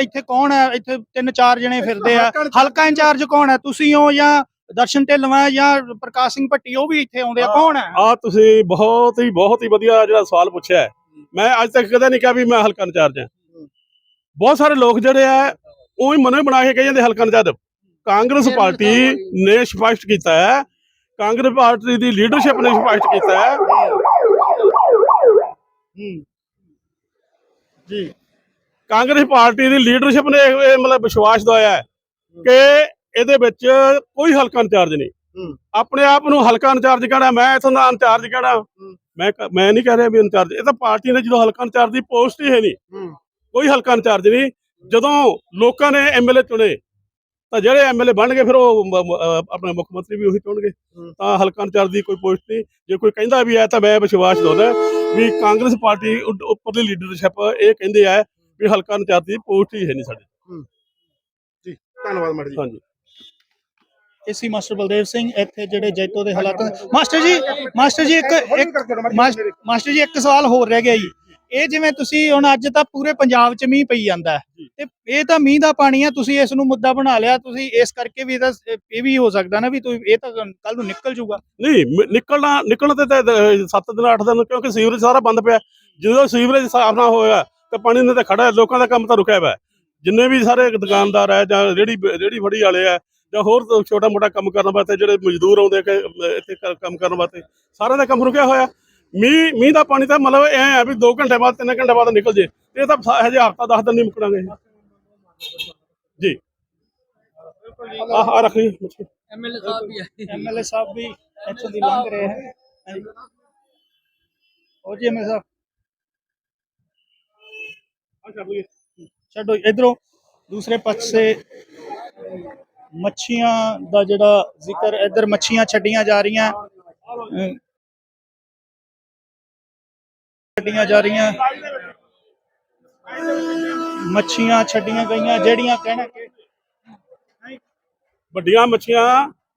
Speaker 1: ਇੱਥੇ ਕੌਣ ਹੈ? ਇੱਥੇ ਤਿੰਨ ਚਾਰ ਜਣੇ ਫਿਰਦੇ ਆ।
Speaker 4: ਹਲਕਾ ਇੰਚਾਰਜ
Speaker 1: ਹਲਕਾ ਇੰਚਾਰਜ ਕੌਣ ਹੈ? ਤੁਸੀਂ ਹੋ ਜਾਂ ਦਰਸ਼ਨ ਢਿੱਲੋਂ ਹੈ ਜਾਂ ਪ੍ਰਕਾਸ਼ ਸਿੰਘ ਭੱਟੀ ਉਹ ਵੀ ਇੱਥੇ ਆਉਂਦੇ ਆ ਕੌਣ ਹੈ?
Speaker 2: ਆ ਤੁਸੀਂ ਬਹੁਤ ਹੀ ਬਹੁਤ ਹੀ ਵਧੀਆ ਜਿਹੜਾ ਸਵਾਲ ਪੁੱਛਿਆ ਹੈ। ਮੈਂ ਅੱਜ ਤੱਕ ਕਦੇ ਨਹੀਂ ਕਿਹਾ ਵੀ ਮੈਂ ਹਲਕਾ ਇੰਚਾਰਜ ਹਾਂ। ਬਹੁਤ ਸਾਰੇ ਲੋਕ ਜਿਹੜੇ ਆ ਉਹ ਹੀ ਮਨੋਂ ਬਣਾ ਕੇ ਕਹੀ ਜਾਂਦੇ ਹਲਕਾ ਇੰਚਾਰਜ। ਕਾਂਗਰਸ ਪਾਰਟੀ ਨੇ ਸਪਸ਼ਟ ਕੀਤਾ ਹੈ। ਕਾਂਗਰਸ ਪਾਰਟੀ ਦੀ ਲੀਡਰਸ਼ਿਪ ਨੇ ਸਪਸ਼ਟ ਕੀਤਾ ਹੈ।
Speaker 4: ਜੀ।
Speaker 2: ਕਾਂਗਰਸ ਪਾਰਟੀ ਦੀ ਲੀਡਰਸ਼ਿਪ ਨੇ ਮਤਲਬ ਵਿਸ਼ਵਾਸ ਦਵਾਇਆ ਹੈ ਕਿ ਇਹਦੇ ਵਿੱਚ ਕੋਈ ਹਲਕਾ ਇੰਚਾਰਜ ਨਹੀਂ। ਆਪਣੇ ਆਪ ਨੂੰ ਹਲਕਾ ਇੰਚਾਰਜ ਕਹਿਣਾ ਮੈਂ ਇਥੋਂ ਦਾ ਇੰਚਾਰਜ ਕਹਿਣਾ। ਮੈਂ ਮੈਂ ਨਹੀਂ ਕਹਿ ਰਿਹਾ ਵੀ ਇੰਚਾਰਜ। ਇਹ ਤਾਂ ਪਾਰਟੀ ਨੇ ਜਦੋਂ ਹਲਕਾ ਇੰਚਾਰਜ ਦੀ ਪੋਸਟ ਹੀ ਹੈ ਨਹੀਂ। ਕੋਈ ਹਲਕਾ ਇੰਚਾਰਜ ਨਹੀਂ। ਜਦੋਂ ਲੋਕਾਂ ਨੇ ਐਮਐਲਏ ਚੁਣੇ ਤਾਂ ਜਿਹੜੇ ਐਮਐਲਏ ਬਣਨਗੇ ਫਿਰ ਉਹ ਆਪਣੇ ਮੁੱਖ ਮੰਤਰੀ ਵੀ ਉਹੀ ਚੁਣਨਗੇ। ਤਾਂ ਹਲਕਾ ਇੰਚਾਰਜ ਦੀ ਕੋਈ ਪੋਸਟ ਨਹੀਂ। ਜੇ ਕੋਈ ਕਹਿੰਦਾ ਵੀ ਹੈ ਤਾਂ ਮੈਂ ਵਿਸ਼ਵਾਸ ਦਵਾਉਂਦਾ ਵੀ ਕਾਂਗਰਸ ਪਾਰਟੀ ਉੱਪਰਲੀ ਲੀਡਰਸ਼ਿਪ ਇਹ ਕਹਿੰਦੇ ਆ ਵੀ ਹਲਕਾ ਇੰਚਾਰਜ ਦੀ ਪੋਸਟ ਹੀ ਹੈ ਨਹੀਂ ਸਾਡੇ।
Speaker 4: ਧੰਨਵਾਦ ਮੈਡਮ ਜੀ।
Speaker 2: ਹਾਂਜੀ।
Speaker 1: ਏਸੀ ਮਾਸਟਰ ਬਲਦੇਵ ਸਿੰਘ ਇੱਥੇ ਜਿਹੜੇ ਜੈਤੋ ਦੇ ਹਾਲਾਤ ਮਾਸਟਰ ਜੀ ਮਾਸਟਰ ਜੀ ਇੱਕ ਇੱਕ ਮਾਸ- ਮਾਸਟਰ ਜੀ। ਇੱਕ ਸਵਾਲ ਹੋਰ ਰਹਿ ਗਿਆ ਜੀ। ਇਹ ਜਿਵੇਂ ਤੁਸੀਂ ਹੁਣ ਅੱਜ ਤਾਂ ਪੂਰੇ ਪੰਜਾਬ 'ਚ ਮੀਂਹ ਪਈ ਜਾਂਦਾ ਤੇ ਇਹ ਤਾਂ ਮੀਂਹ ਦਾ ਪਾਣੀ ਆ ਤੁਸੀਂ ਇਸ ਨੂੰ ਮੁੱਦਾ ਬਣਾ ਲਿਆ ਤੁਸੀਂ ਇਸ ਕਰਕੇ ਵੀ ਇਹਦਾ ਇਹ ਵੀ ਹੋ ਸਕਦਾ ਨਾ ਵੀ ਤੁਸੀਂ ਇਹ ਤਾਂ ਕੱਲ ਨੂੰ ਨਿਕਲ ਜੂਗਾ।
Speaker 2: ਨਹੀਂ ਨਿਕਲਣਾ ਨਿਕਲਣ ਤੇ ਤਾਂ 7 ਦਿਨ 8 ਦਿਨ ਕਿਉਂਕਿ ਸੀਵਰੇਜ ਸਾਰਾ ਬੰਦ ਪਿਆ। ਜਦੋਂ ਸੀਵਰੇਜ ਸਾਫ਼ ਨਾ ਹੋਇਆ ਤਾਂ ਪਾਣੀ ਨੇ ਤਾਂ ਖੜਾ ਲੋਕਾਂ ਦਾ ਕੰਮ ਤਾਂ ਰੁਕਿਆ ਹੋਇਆ। ਜਿੰਨੇ ਵੀ ਸਾਰੇ ਦੁਕਾਨਦਾਰ ਹੈ ਜਾਂ ਰੇੜੀ ਰੇੜੀ ਫੜੀ ਵਾਲੇ ਆ ਜਾਂ ਹੋਰ ਛੋਟਾ ਮੋਟਾ ਕੰਮ ਕਰਨ ਵਾਸਤੇ ਜਿਹੜੇ ਮਜ਼ਦੂਰ ਆਉਂਦੇ ਕਿ ਇੱਥੇ ਕੰਮ ਕਰਨ ਵਾਸਤੇ ਸਾਰਿਆਂ ਦਾ ਕੰਮ ਰੁਕਿਆ ਹੋਇਆ ਮੀਂਹ ਮੀਂਹ ਦਾ ਪਾਣੀ ਤਾਂ ਮਤਲਬ ਐ ਆ ਵੀ 2 ਘੰਟੇ ਬਾਅਦ 3 ਘੰਟੇ ਬਾਅਦ ਨਿਕਲ ਜੇ ਇਹ ਤਾਂ ਹਜੇ ਹਫਤਾ 10 ਦਿਨ ਨਹੀਂ ਮੁੱਕਣਾਗੇ ਜੀ ਆਹ ਆ ਰੱਖ ਲਈ ਮੱਛੀ।
Speaker 5: ਐਮਐਲਏ ਸਾਹਿਬ ਵੀ ਆਏ
Speaker 1: ਐਮਐਲਏ ਸਾਹਿਬ ਵੀ ਇੱਥੋਂ ਦੀ ਲੰਘ ਰਹੇ ਹਨ ਹਾਂਜੀ। ਹੋਰ ਜੀ ਐਮਐਲਏ ਸਾਹਿਬ
Speaker 2: ਆਹ ਛੱਡ ਲਈਏ।
Speaker 1: ਛੱਡੋ ਇਧਰੋਂ ਦੂਸਰੇ ਪਾਸੇ ਮੱਛੀਆਂ ਦਾ ਜਿਹੜਾ ਜ਼ਿਕਰ ਇੱਧਰ ਮੱਛੀਆਂ ਛੱਡੀਆਂ ਜਾ ਰਹੀਆਂ। ਛੱਡੀਆਂ ਜਾ ਰਹੀਆਂ। ਮੱਛੀਆਂ ਛੱਡੀਆਂ ਗਈਆਂ, ਜਿਹੜੀਆਂ ਕਹਿਣਾ ਕਿ
Speaker 2: ਵੱਡੀਆਂ ਮੱਛੀਆਂ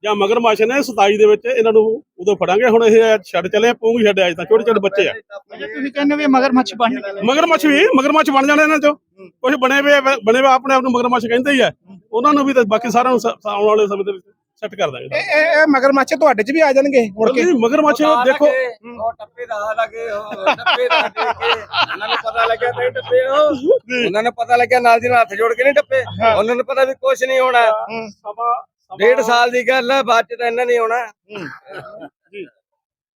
Speaker 2: ਜਾਂ ਮਗਰਮੱਛ ਨੇ 27 ਦੇ ਵਿੱਚ ਇਹਨਾਂ ਨੂੰ ਉਦੋਂ ਫੜਾਂਗੇ ਹੁਣ ਇਹ ਛੱਡ ਚਲੇ ਪੂੰਗ ਛੱਡਿਆ ਅਜੇ ਤਾਂ ਛੋਟੇ ਛੋਟੇ ਬੱਚੇ ਆ।
Speaker 1: ਤੁਸੀਂ ਕਹਿੰਦੇ ਵੀ ਮਗਰਮੱਛ ਬਣ
Speaker 2: ਮਗਰਮੱਛ ਵੀ ਮਗਰਮੱਛ ਬਣ ਜਾਣੇ ਇਹਨਾਂ ਚੋਂ। ਕੁਝ ਬਣੇ ਵੇ ਬਣੇ ਵੇ ਆਪਣੇ ਆਪ ਨੂੰ ਮਗਰਮੱਛ ਕਹਿੰਦੇ ਹੀ ਆ। ਉਹਨਾਂ ਨੂੰ ਵੀ ਤਾਂ ਬਾਕੀ ਸਾਰਿਆਂ ਨੂੰ ਆਉਣ ਵਾਲੇ ਸਮੇਂ ਦੇ ਵਿੱਚ ਸੈੱਟ ਕਰ ਦਾਂਗੇ।
Speaker 4: ਇਹ ਮਗਰਮੱਛ ਤੁਹਾਡੇ ਚ ਵੀ ਆ ਜਾਣਗੇ ਮੁੜ ਕੇ।
Speaker 2: ਨਹੀਂ, ਮਗਰਮੱਛ ਦੇਖੋ।
Speaker 5: ਉਹ ਟੱਪੇ ਦਾ ਆ ਲੱਗੇ ਉਹ ਟੱਪੇ ਦਾ ਦੇ ਕੇ। ਉਹਨਾਂ ਨੂੰ ਪਤਾ ਲੱਗਿਆ ਤੇ ਟੱਪੇ ਉਹ ਉਹਨਾਂ ਨੂੰ ਪਤਾ ਲੱਗਿਆ ਨਾਲ ਦੀ ਨਾਲ ਹੱਥ ਜੋੜ ਕੇ ਨਹੀਂ ਟੱਪੇ। ਉਹਨਾਂ ਨੂੰ ਪਤਾ ਵੀ ਕੁਝ ਨਹੀਂ ਹੋਣਾ।
Speaker 2: ਸਭਾ
Speaker 5: ਡੇਢ ਸਾਲ ਦੀ ਗੱਲ ਹੈ ਬਾਅਦ ਚ ਤਾਂ ਇਹਨਾਂ ਨਹੀਂ ਹੋਣਾ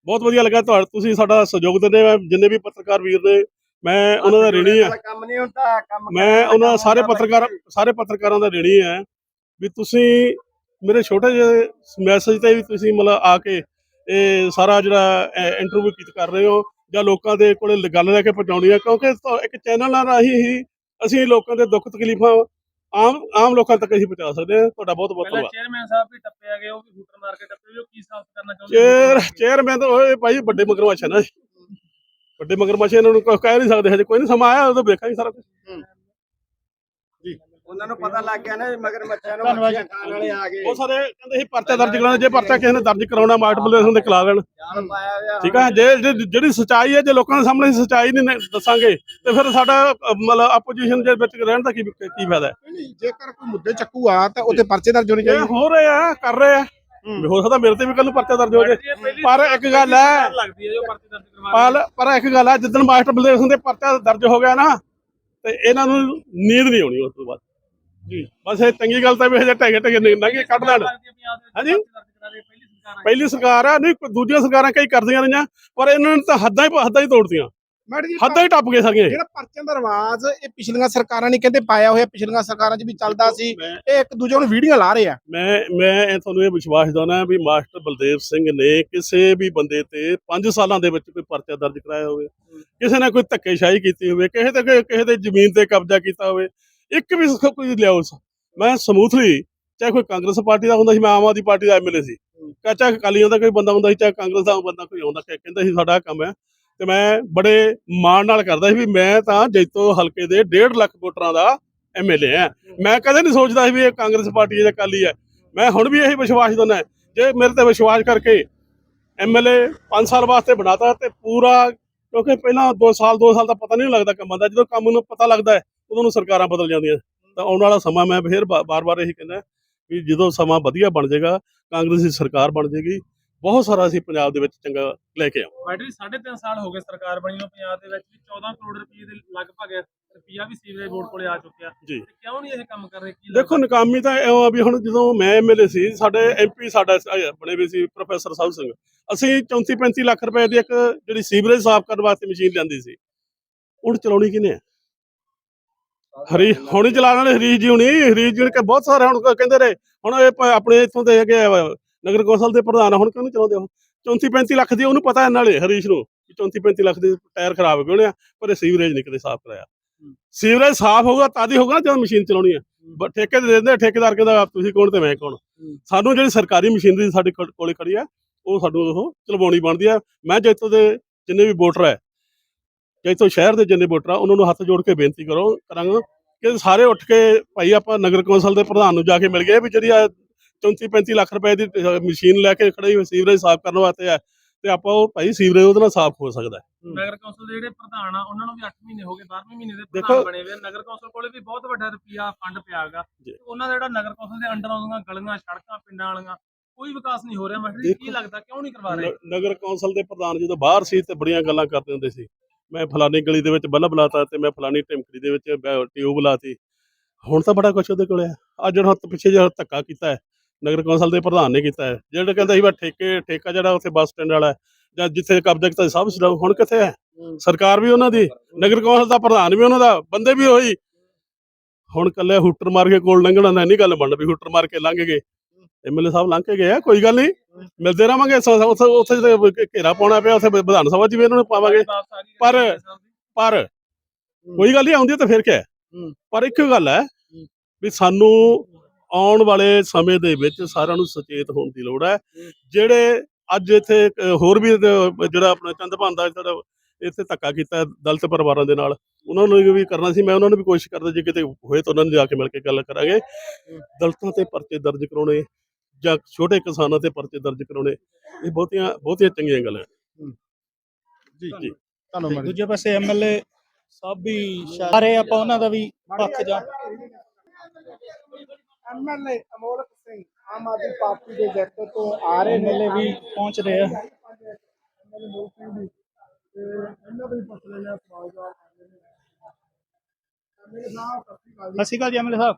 Speaker 2: ਬਹੁਤ ਵਧੀਆ ਲੱਗਾ ਤੁਹਾਡਾ ਤੁਸੀਂ ਸਾਡਾ ਸਹਿਯੋਗ ਦਿੰਦੇ ਹੋ ਜਿੰਨੇ ਵੀ ਪੱਤਰਕਾਰ ਵੀਰ ਨੇ ਮੈਂ ਉਹਨਾਂ ਦਾ ऋणी ਆ
Speaker 5: ਕੰਮ ਨਹੀਂ ਹੁੰਦਾ ਕੰਮ
Speaker 2: ਮੈਂ ਉਹਨਾਂ ਸਾਰੇ ਪੱਤਰਕਾਰ ਸਾਰੇ ਪੱਤਰਕਾਰਾਂ ਦਾ ऋणी ਹੈ ਵੀ ਤੁਸੀਂ ਮੇਰੇ ਛੋਟੇ ਜਿਹੇ ਮੈਸੇਜ ਤੇ ਵੀ ਤੁਸੀਂ ਮਤਲਬ ਆ ਕੇ ਇਹ ਸਾਰਾ ਜਿਹੜਾ ਇੰਟਰਵਿਊ ਕੀਤ ਕਰ ਰਹੇ ਹੋ ਜਾਂ ਲੋਕਾਂ ਦੇ ਕੋਲੇ ਲ- ਗੱਲ ਲੈ ਕੇ ਪਹੁੰਚਾਉਣੀ ਹੈ ਕਿਉਂਕਿ ਤੁਹਾ- ਇੱਕ ਚੈਨਲ ਨਾਲ ਰਾਹੀਂ ਹੀ ਅਸੀਂ ਲੋਕਾਂ ਦੇ ਦੁੱਖ ਤਕਲੀਫਾਂ ਆਮ ਆਮ ਲੋਕਾਂ ਤੱਕ ਅਸੀਂ ਪਹੁੰਚਾ ਸਕਦੇ ਹਾਂ। ਤੁਹਾਡਾ ਬਹੁਤ ਬਹੁਤ ਧੰਨਵਾਦ।
Speaker 6: ਚੇਅਰਮੈਨ ਸਾਹਿਬ ਵੀ ਟੱਪੇ ਆ ਗਏ ਉਹ ਵੀ ਹੂਟਰ ਮਾਰ ਕੇ ਟੱਪੇ ਉਹ ਕੀ ਸਾਫ਼ ਕਰਨਾ ਚਾਹੁੰਦੇ
Speaker 2: ਚੇਅਰ ਚੇਅਰਮੈਨ ਤਾਂ ਓਏ ਭਾਈ ਵੱਡੇ ਮਗਰਮੱਛ ਹੈ ਨਾ। ਵੱਡੇ ਮਗਰਮੱਛ ਇਹਨਾਂ ਨੂੰ ਕਹਿ ਨਹੀਂ ਸਕਦੇ ਹਜੇ ਕੋਈ ਨਹੀਂ ਸਮਾਂ ਆਇਆ ਉਦੋਂ ਵੇਖਾਂਗੇ ਸਾਰਾ ਕੁਝ
Speaker 5: ਉਹਨਾਂ ਨੂੰ ਪਤਾ ਲੱਗ ਗਿਆ ਨਾ ਵੀ ਮਗਰ ਮੱਛਾਂ ਨੂੰ
Speaker 1: ਧੰਨਵਾਦ।
Speaker 5: ਮੱਛੀਆਂ ਖਾਣ ਵਾਲੇ ਆ ਗਏ।
Speaker 2: ਉਹ ਸਾਰੇ ਕਹਿੰਦੇ ਸੀ ਪਰਚਾ ਦਰਜ ਕਰਾਉਣਾ ਜੇ ਪਰਚਾ ਕਿਸੇ ਨੇ ਦਰਜ ਕਰਾਉਣਾ ਮਾਰਟ ਬੁਲੇਸ਼ਨ ਦੇ ਖਿਲਾ ਲੈਣ
Speaker 5: ਜਾਲ ਪਾਇਆ ਹੋਇਆ।
Speaker 2: ਠੀਕ ਹੈ ਜੇ ਜੇ- ਜਿਹੜੀ ਸਚਾਈ ਹੈ ਜੇ ਲੋਕਾਂ ਦੇ ਸਾਹਮਣੇ ਸਚਾਈ ਨਹੀਂ ਦੱਸਾਂਗੇ ਤੇ ਫਿਰ ਸਾਡਾ ਅ, ਮਤਲਬ ਆਪੋਜੀਸ਼ਨ ਦੇ ਵਿੱਚ ਰਹਿਣ ਦਾ ਕੀ ਕੀ ਫਾਇਦਾ ਹੈ?
Speaker 4: ਨਹੀਂ, ਜੇਕਰ ਕੋਈ ਮੁੱਦੇ ਚੱਕੂ ਆ ਤਾਂ ਉੱਥੇ ਪਰਚੇ ਦਰਜ ਹੋਣੇ
Speaker 2: ਇਹ
Speaker 4: ਚਾਹੀਦੇ।
Speaker 2: ਹੋ ਰਹੇ ਆ ਕਰ ਰਹੇ ਆ। ਹੋ। ਸਕਦਾ ਮੇਰੇ ਤੇ ਵੀ ਕੱਲ ਨੂੰ ਪਰਚਾ ਦਰਜ ਹੋ ਜਾਏ ਪਰ ਇੱਕ ਗੱਲ ਹੈ।
Speaker 6: ਲੱਗਦੀ ਹੈ ਜੋ ਭਰਤੀ ਦਰਜ ਕਰਵਾ
Speaker 2: ਪਰ ਪਰ ਇੱਕ ਗੱਲ ਹੈ ਜਿੱਦਣ ਮਾਸਟਰ ਬਲਦੇਵ ਸਿੰਘ ਦੇ ਪਰਚਾ ਦਰਜ ਹੋ ਗਿਆ ਨਾ ਤੇ ਇਹਨਾਂ ਨੂੰ ਨੀਂਦ ਨਹੀਂ ਆਉਣੀ ਉਸ ਤੋਂ ਬਾਅਦ। ਜੀ। ਬਸ ਇਹ ਚੰਗੀ ਗੱਲ ਤਾਂ ਵੀ ਹਜੇ ਢੇਗੇ ਢੇਗੇ ਲੰਘੇ ਕੱਢ ਲੈਣ। ਹਾਂਜੀ?
Speaker 6: ਪਹਿਲੀ ਸਰਕਾਰ
Speaker 2: ਆ ਨਹੀਂ ਕੋਈ ਦੂਜੀਆਂ ਸਰਕਾਰਾਂ ਕਈ ਕਰਦੀਆਂ ਰਹੀਆਂ ਪਰ ਇਹਨਾਂ ਨੇ ਤਾਂ ਹੱਦਾਂ ਹੀ ਹੱਦਾਂ ਹੀ
Speaker 4: ਮੈਡਮ ਜੀ
Speaker 2: ਹੱਦਾਂ ਹੀ ਟੱਪ ਗਏ ਸਾਰੀਆਂ।
Speaker 4: ਜਿਹੜਾ ਪਰਚਿਆਂ ਦਾ ਰਿਵਾਜ ਇਹ ਪਿਛਲੀਆਂ ਸਰਕਾਰਾਂ ਨੇ ਕਹਿੰਦੇ ਪਾਇਆ ਹੋਇਆ ਪਿਛਲੀਆਂ ਸਰਕਾਰਾਂ 'ਚ ਵੀ ਚੱਲਦਾ ਸੀ। ਇਹ ਇੱਕ ਦੂਜੇ ਨੂੰ ਵੀਡੀਓ ਲਾ ਰਹੇ। ਆ
Speaker 2: ਮੈਂ ਮੈਂ ਤੁਹਾਨੂੰ ਇਹ ਵਿਸ਼ਵਾਸ ਦਿਵਾਉਣਾ ਵੀ ਮਾਸਟਰ ਬਲਦੇਵ ਸਿੰਘ ਨੇ ਕਿਸੇ ਵੀ ਬੰਦੇ ਤੇ 5 ਸਾਲਾਂ ਦੇ ਵਿੱਚ ਕੋਈ ਪਰਚਾ ਦਰਜ ਕਰਾਇਆ ਹੋਵੇ ਕਿਸੇ ਨੇ ਕੋਈ ਧੱਕੇਸ਼ਾਹੀ ਕੀਤੀ ਹੋਵੇ ਕਿਸੇ ਤੇ ਕਿਸੇ ਦੇ ਜ਼ਮੀਨ ਤੇ ਕਬਜ਼ਾ ਕੀਤਾ ਹੋਵੇ ਇੱਕ ਵੀ ਕੋਈ ਲਿਆਓ ਮੈਂ ਸਮੂਥਲੀ ਚਾਹੇ ਕੋਈ ਕਾਂਗਰਸ ਪਾਰਟੀ ਦਾ ਹੁੰਦਾ ਸੀ ਮੈਂ ਆਮ ਆਦਮੀ ਪਾਰਟੀ ਦਾ ਐਮਐਲਏ ਸੀ। ਚਾਹੇ ਅਕਾਲੀਆਂ ਦਾ ਕੋਈ ਬੰਦਾ ਹੁੰਦਾ ਸੀ ਚਾਹੇ ਕਾਂਗਰਸ ਦਾ ਬੰਦਾ ਕੋਈ ਆਉਂਦਾ ਕਿ ਕਹਿੰਦਾ ਸੀ ਸਾਡਾ ਕੰਮ ਹੈ। ਤੇ ਮੈਂ ਬੜੇ ਮਾਣ ਨਾਲ ਕਰਦਾ ਸੀ ਵੀ ਮੈਂ ਤਾਂ ਜੈਤੋ ਹਲਕੇ ਦੇ 1.5 ਲੱਖ ਵੋਟਰਾਂ ਦਾ ਐਮਐਲਏ ਆ ਮੈਂ ਕਦੇ ਨਹੀਂ ਸੋਚਦਾ ਸੀ ਵੀ ਇਹ ਕਾਂਗਰਸ ਪਾਰਟੀ ਜਾਂ ਅਕਾਲੀ ਹੈ। ਮੈਂ ਹੁਣ ਵੀ ਇਹੀ ਵਿਸ਼ਵਾਸ ਦਿੰਦਾ ਜੇ ਮੇਰੇ ਤੇ ਵਿਸ਼ਵਾਸ ਕਰਕੇ ਐਮਐਲਏ 5 ਸਾਲ ਵਾਸਤੇ ਬਣਾਤਾ ਤੇ ਪੂਰਾ ਕਿਉਂਕਿ ਪਹਿਲਾਂ 2 ਸਾਲ 2 ਸਾਲ ਦਾ ਪਤਾ ਨਹੀਂ ਲੱਗਦਾ ਕੰਮਾਂ ਦਾ। ਜਦੋਂ ਕੰਮ ਨੂੰ ਪਤਾ ਲੱਗਦਾ ਹੈ ਉਦੋਂ ਨੂੰ ਸਰਕਾਰਾਂ ਬਦਲ ਜਾਂਦੀਆਂ। ਤਾਂ ਆਉਣ ਵਾਲਾ ਸਮਾਂ ਮੈਂ ਫਿਰ ਬਾਰ-ਬਾਰ ਇਹੀ ਕਹਿੰਦਾ ਵੀ ਜਦੋਂ ਸਮਾਂ ਵਧੀਆ ਬਣ ਜਾਏਗਾ ਕਾਂਗਰਸ ਦੀ ਸਰਕਾਰ ਬਣ ਜਾਏਗੀ ਬਹੁਤ ਸਾਰਾ ਅਸੀਂ ਪੰਜਾਬ ਦੇ ਵਿੱਚ ਚੰਗਾ ਲੈ ਕੇ ਆਵਾਂਗੇ।
Speaker 6: ਬੈਟਰੀ 3.5 ਸਾਲ ਹੋ ਗਏ ਸਰਕਾਰ ਬਣੀ ਨੂੰ ਪੰਜਾਬ ਦੇ ਵਿੱਚ ਵੀ 14 ਕਰੋੜ ਰੁਪਏ ਦੇ ਲਗਭਗ ਰੁਪਿਆ ਵੀ ਸੀਵਰੇਜ ਬੋਰਡ ਕੋਲੇ ਆ ਚੁੱਕਿਆ।
Speaker 2: ਜੀ।
Speaker 6: ਕਿਉਂ ਨਹੀਂ ਇਹ ਕੰਮ ਕਰ ਰਹੇ? ਕੀ
Speaker 2: ਦੇਖੋ ਨਕਾਮੀ ਤਾਂ ਇਉਂ ਆ ਵੀ ਹੁਣ ਜਦੋਂ ਮੈਂ ਐਮਐਲਏ ਸੀ ਸਾਡੇ ਐਮਪੀ ਸਾਡਾ ਬਣੇ ਵੀ ਸੀ ਪ੍ਰੋਫੈਸਰ ਸਾਹਿਬ ਸਿੰਘ। ਅਸੀਂ 34 35 ਲੱਖ ਰੁਪਏ ਦੀ ਇੱਕ ਜਿਹੜੀ ਸੀਵਰੇਜ ਸਾਫ਼ ਕਰਨ ਵਾਸਤੇ ਮਸ਼ੀਨ ਲਿਆਂਦੀ ਸੀ ਹੁਣ ਚਲਾਉਣੀ ਕਿਨੇ ਆ? ਹਰੀ ਹੁਣੀ ਚਲਾਉਣ ਵਾਲੇ ਹਰੀਸ਼ ਜੀ ਹੁਣੀ ਹਰੀਸ਼ ਜੀ ਕੇ ਬਹੁਤ ਸਾਰੇ ਹੁਣ ਕਹਿੰਦੇ ਰਹੇ ਹੁਣ ਇਹ ਪ- ਆਪਣੇ ਇੱਥੋਂ ਦੇ ਹੈਗੇ ਆ, ਨਗਰ ਕੌਂਸਲ ਦੇ ਪ੍ਰਧਾਨ ਆ, ਹੁਣ ਕਿਉਂ ਨਹੀਂ ਚਲਾਉਂਦੇ ਉਹ? 34 35 ਲੱਖ ਦੀ ਉਹਨੂੰ ਪਤਾ ਹੈ ਨਾਲੇ ਹਰੀਸ਼ ਨੂੰ ਕਿ 34 35 ਲੱਖ ਦੇ ਟਾਇਰ ਖਰਾਬ ਹੋ ਗਏ ਹੋਣੇ ਆ ਪਰ ਇਹ ਸੀਵਰੇਜ ਨਹੀਂ ਕਦੇ ਸਾਫ਼ ਕਰਾਇਆ। ਸੀਵਰੇਜ ਸਾਫ਼ ਹੋਊਗਾ ਤਦ ਹੀ ਹੋਊਗਾ ਨਾ ਜਦੋਂ ਮਸ਼ੀਨ ਚਲਾਉਣੀ ਹੈ। ਬ- ਠੇਕੇ ਤੇ ਦੇ ਦਿੰਦੇ ਆ, ਠੇਕੇਦਾਰ ਕਹਿੰਦਾ ਤੁਸੀਂ ਕੌਣ ਤੇ ਮੈਂ ਕੌਣ? ਸਾਨੂੰ ਜਿਹੜੀ ਸਰਕਾਰੀ ਮਸ਼ੀਨਰੀ ਸਾਡੇ ਕੋਲ- ਕੋਲੇ ਖੜੀ ਆ ਉਹ ਸਾਨੂੰ ਉਹ ਚਲਵਾਉਣੀ ਬਣਦੀ ਆ। ਮੈਂ ਜੈਤੋ ਦੇ ਜਿੰਨੇ ਵੀ ਵੋਟਰ ਹੈ ਜੈਤੋ ਸ਼ਹਿਰ ਦੇ ਜਿੰਨੇ ਵੋਟਰ ਆ ਉਹਨਾਂ ਨੂੰ ਹੱਥ ਜੋੜ ਕੇ ਬੇਨਤੀ ਕਰੋ ਕਰਾਂਗਾ ਕਿ ਸਾਰੇ ਉੱਠ ਕੇ ਭਾਈ ਆਪਾਂ ਨਗਰ ਕੌਂਸਲ ਦੇ ਪ੍ਰਧਾਨ ਨੂੰ ਜਾ ਕੇ ਮਿਲ ਗਏ ਵੀ ਜਿਹੜੀ ਆ 34 35 ਲੱਖ ਰੁਪਏ ਦੀ ਮਸ਼ੀਨ ਲੈ ਕੇ ਖੜੀ ਹੋਈ ਸੀਵਰੇਜ ਸਾਫ਼ ਕਰਨ ਵਾਸਤੇ ਆ ਤੇ ਆਪਾਂ ਉਹ ਭਾਈ ਸੀਵਰੇਜ ਉਹਦੇ ਨਾਲ ਸਾਫ਼ ਹੋ ਸਕਦਾ ਹੈ।
Speaker 6: ਨਗਰ ਕੌਂਸਲ ਦੇ ਜਿਹੜੇ ਪ੍ਰਧਾਨ ਆ ਉਹਨਾਂ ਨੂੰ ਵੀ 8 ਮਹੀਨੇ ਹੋ ਗਏ 12ਵੇਂ ਮਹੀਨੇ ਦੇ ਪ੍ਰਧਾਨ ਬਣੇ ਹੋਏ ਆ। ਨਗਰ ਕੌਂਸਲ ਕੋਲੇ ਵੀ ਬਹੁਤ ਵੱਡਾ ਰੁਪਿਆ ਫੰਡ ਪਿਆਗਾ
Speaker 2: ਜੀ।
Speaker 6: ਉਹਨਾਂ ਦਾ ਜਿਹੜਾ ਨਗਰ ਕੌਂਸਲ ਦੇ ਅੰਡਰ ਆਉਂਦੀਆਂ ਗਲੀਆਂ ਸੜਕਾਂ ਪਿੰਡਾਂ ਵਾਲੀਆਂ ਕੋਈ ਵਿਕਾਸ ਨਹੀਂ ਹੋ ਰਿਹਾ ਮਾਸਟਰ ਜੀ ਕੀ ਲੱਗਦਾ ਕਿਉਂ ਨਹੀਂ ਕਰਵਾ ਰਹੇ
Speaker 2: ਨ- ਨਗਰ ਕੌਂਸਲ ਦੇ ਪ੍ਰਧਾਨ ਜਦੋਂ ਬਾਹਰ ਸੀ ਤੇ ਬੜੀਆਂ ਗੱਲਾਂ ਕਰਦੇ ਹੁੰਦੇ ਸੀ ਮੈਂ ਫਲਾਣੀ ਗਲੀ ਦੇ ਵਿੱਚ ਬੱਲਬ ਲਾਤਾ ਤੇ ਮੈਂ ਫਲਾਣੀ ਟਿਮਕਰੀ ਦੇ ਵਿੱਚ ਟਿਊਬ ਲਾਤੀ। ਹੁਣ ਤਾਂ ਬੜਾ ਕੁਛ ਉਹਦੇ ਕੋਲੇ ਆ। ਅੱਜ ਜਿਹੜਾ ਪਿੱਛੇ ਜਿਹੜਾ ਧੱਕਾ ਕੀਤਾ ਹੈ ਨਗਰ ਕੌਂਸਲ ਦੇ ਪ੍ਰਧਾਨ ਨੇ ਕੀਤਾ ਹੈ ਜਿਹੜਾ ਕਹਿੰਦਾ ਸੀ ਵਾ ਠੇਕੇ ਠੇਕਾ ਜਿਹੜਾ ਉੱਥੇ ਬੱਸ ਸਟੈਂਡ ਵਾਲਾ ਹੈ, ਜਾਂ ਜਿੱਥੇ ਕਬਜ਼ਾ ਕੀਤਾ ਸਭ ਛਡਾਓ ਹੁਣ ਕਿੱਥੇ ਹੈ? ਸਰਕਾਰ ਵੀ ਉਹਨਾਂ ਦੀ ਨਗਰ ਕੌਂਸਲ ਦਾ ਪ੍ਰਧਾਨ ਵੀ ਉਹਨਾਂ ਦਾ ਬੰਦੇ ਵੀ ਉਹੀ। ਹੁਣ ਕੱਲੇ ਹੂਟਰ ਮਾਰ ਕੇ ਕੋਲ ਲੰਘਣਾ ਨਹੀਂ ਗੱਲ ਬਣ ਵੀ ਹੂਟਰ ਮਾਰ ਕੇ ਲੰਘ ਗਏ। ਐਮਐਲਏ ਸਾਹਿਬ ਲੰਘ ਕੇ ਗਏ ਆ ਕੋਈ ਗੱਲ ਨਹੀਂ। ਮਿਲਦੇ ਰਵਾਂਗੇ ਉੱਥੇ ਘੇਰਾ ਪਾਉਣਾ ਪਿਆ ਉੱਥੇ ਵਿਧਾਨ ਸਭਾ 'ਚ ਵੀ ਇਹਨਾਂ ਨੂੰ ਪਾਵਾਂਗੇ। ਪਰ-। ਪਰ ਕੋਈ ਗੱਲ ਨਹੀਂ ਆਉਂਦੀ ਤਾਂ ਫਿਰ ਕੀ ਹੈ।
Speaker 4: ਹੂੰ।
Speaker 2: ਪਰ ਇੱਕ ਗੱਲ ਹੈ ਵੀ ਸਾਨੂੰ ਆਉਣ ਵਾਲੇ ਸਮੇਂ ਦੇ ਵਿੱਚ ਸਾਰਿਆਂ ਨੂੰ ਸੁਚੇਤ ਹੋਣ ਦੀ ਲੋੜ ਹੈ। ਜਿਹੜੇ ਅੱਜ ਇੱਥੇ ਹੋਰ ਵੀ ਜਿਹੜਾ ਆਪਣਾ ਚੰਦਪਾਨ ਦਾ ਜਿਹੜਾ ਇੱਥੇ ਧੱਕਾ ਕੀਤਾ ਦਲਿਤ ਪਰਿਵਾਰਾਂ ਦੇ ਨਾਲ ਉਹਨਾਂ ਨੂੰ ਵੀ ਕਰਨਾ ਸੀ। ਮੈਂ ਉਹਨਾਂ ਨੂੰ ਵੀ ਕੋਸ਼ਿਸ਼ ਕਰਦਾ ਜੇ ਕਿਤੇ ਹੋਏ ਤਾਂ ਉਹਨਾਂ ਨੂੰ ਜਾ ਕੇ ਮਿਲ ਕੇ ਗੱਲ ਕਰਾਂਗੇ। ਦਲਿਤਾਂ ਤੇ ਪਰਚੇ ਦਰਜ ਕਰਾਉਣੇ ਜਾਂ ਛੋਟੇ ਕਿਸਾਨਾਂ ਤੇ ਪਰਚੇ ਦਰਜ ਕਰਾਉਣੇ ਇਹ ਬਹੁਤੀਆਂ ਬਹੁਤੀਆਂ ਚੰਗੀਆਂ ਗੱਲਾਂ
Speaker 4: ਜੀ
Speaker 2: ਜੀ।
Speaker 4: ਧੰਨਵਾਦ।
Speaker 1: ਦੂਜੇ ਪਾਸੇ ਐਮਐਲਏ ਸਭ ਵੀ ਸਾਰੇ ਆਪਾਂ ਉਹਨਾਂ ਦਾ ਵੀ ਪੱਖ ਜਾ
Speaker 4: ਐਮਐਲਏ ਅਮੋਲਕ ਸਿੰਘ ਆਮ ਆਦਮੀ ਪਾਰਟੀ ਦੇ ਜੈਤੋ ਤੋਂ ਆ ਰਹੇ ਨੇ।
Speaker 1: ਐਮਐਲਏ ਵੀ ਪਹੁੰਚ ਰਹੇ ਆ।
Speaker 4: ਸਾਹਿਬ ਸਤਿ ਸ਼੍ਰੀ ਅਕਾਲ
Speaker 1: ਜੀ। ਐਮਐਲਏ ਸਾਹਿਬ।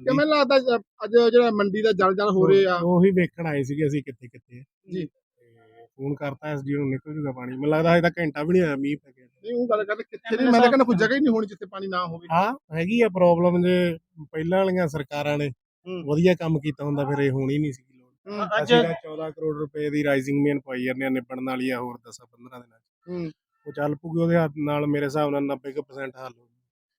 Speaker 4: ਕਿਵੇਂ ਲੱਗਦਾ ਜ- ਅੱਜ ਜਿਹੜਾ ਮੰਡੀ ਦਾ ਜਲ ਜਲ ਹੋ ਰਿਹਾ
Speaker 3: ਉਹੀ ਵੇਖਣ ਆਏ ਸੀਗੇ ਅਸੀਂ ਕਿੱਥੇ ਕਿੱਥੇ ਆ।
Speaker 4: ਜੀ।
Speaker 3: ਤੇ ਫੋਨ ਕਰਤਾ ਐਸਡੀ ਨੂੰ ਨਿਕਲ ਜੂਗਾ ਪਾਣੀ ਮੈਨੂੰ ਲੱਗਦਾ ਹਜੇ ਤਾਂ ਘੰਟਾ ਵੀ ਨਹੀਂ ਹੋਇਆ ਮੀਂਹ ਪੈ ਗਿਆ
Speaker 4: ਨਹੀਂ ਉਹ ਗੱਲ ਕਰਦੇ ਕਿੱਥੇ ਨਹੀਂ ਮੈਂ ਤਾਂ ਕਹਿੰਦਾ ਕੋਈ ਜਗ੍ਹਾ ਹੀ ਨਹੀਂ ਹੋਣੀ ਜਿੱਥੇ ਪਾਣੀ ਨਾ ਹੋਵੇ
Speaker 3: ਹਾਂ ਹੈਗੀ ਆ ਪ੍ਰੋਬਲਮ ਜੇ ਪਹਿਲਾਂ ਵਾਲੀਆਂ ਸਰਕਾਰਾਂ ਨੇ
Speaker 4: ਹੂੰ।
Speaker 3: ਵਧੀਆ ਕੰਮ ਕੀਤਾ ਹੁੰਦਾ ਫਿਰ ਇਹ ਹੋਣੀ ਨਹੀਂ ਸੀ ਲੋੜ
Speaker 4: ਹੂੰ,
Speaker 1: ਅੱਜ
Speaker 3: ਅਸੀਂ ਤਾਂ 14 ਕਰੋੜ ਰੁਪਏ ਦੀ ਰਾਈਜ਼ਿੰਗ ਮੇਨ ਪਾਈ ਜਾਂਦੇ ਆ ਨਿਬੜਨ ਵਾਲੀ ਆ ਹੋਰ 10 15 ਦਿਨਾਂ ਚ
Speaker 4: ਹੂੰ।
Speaker 3: ਉਹ ਚੱਲ ਪੂਗੀ ਉਹਦੇ ਹੱਥ ਨਾਲ ਮੇਰੇ ਹਿਸਾਬ ਨਾਲ 90% ਹੱਲ ਹੋ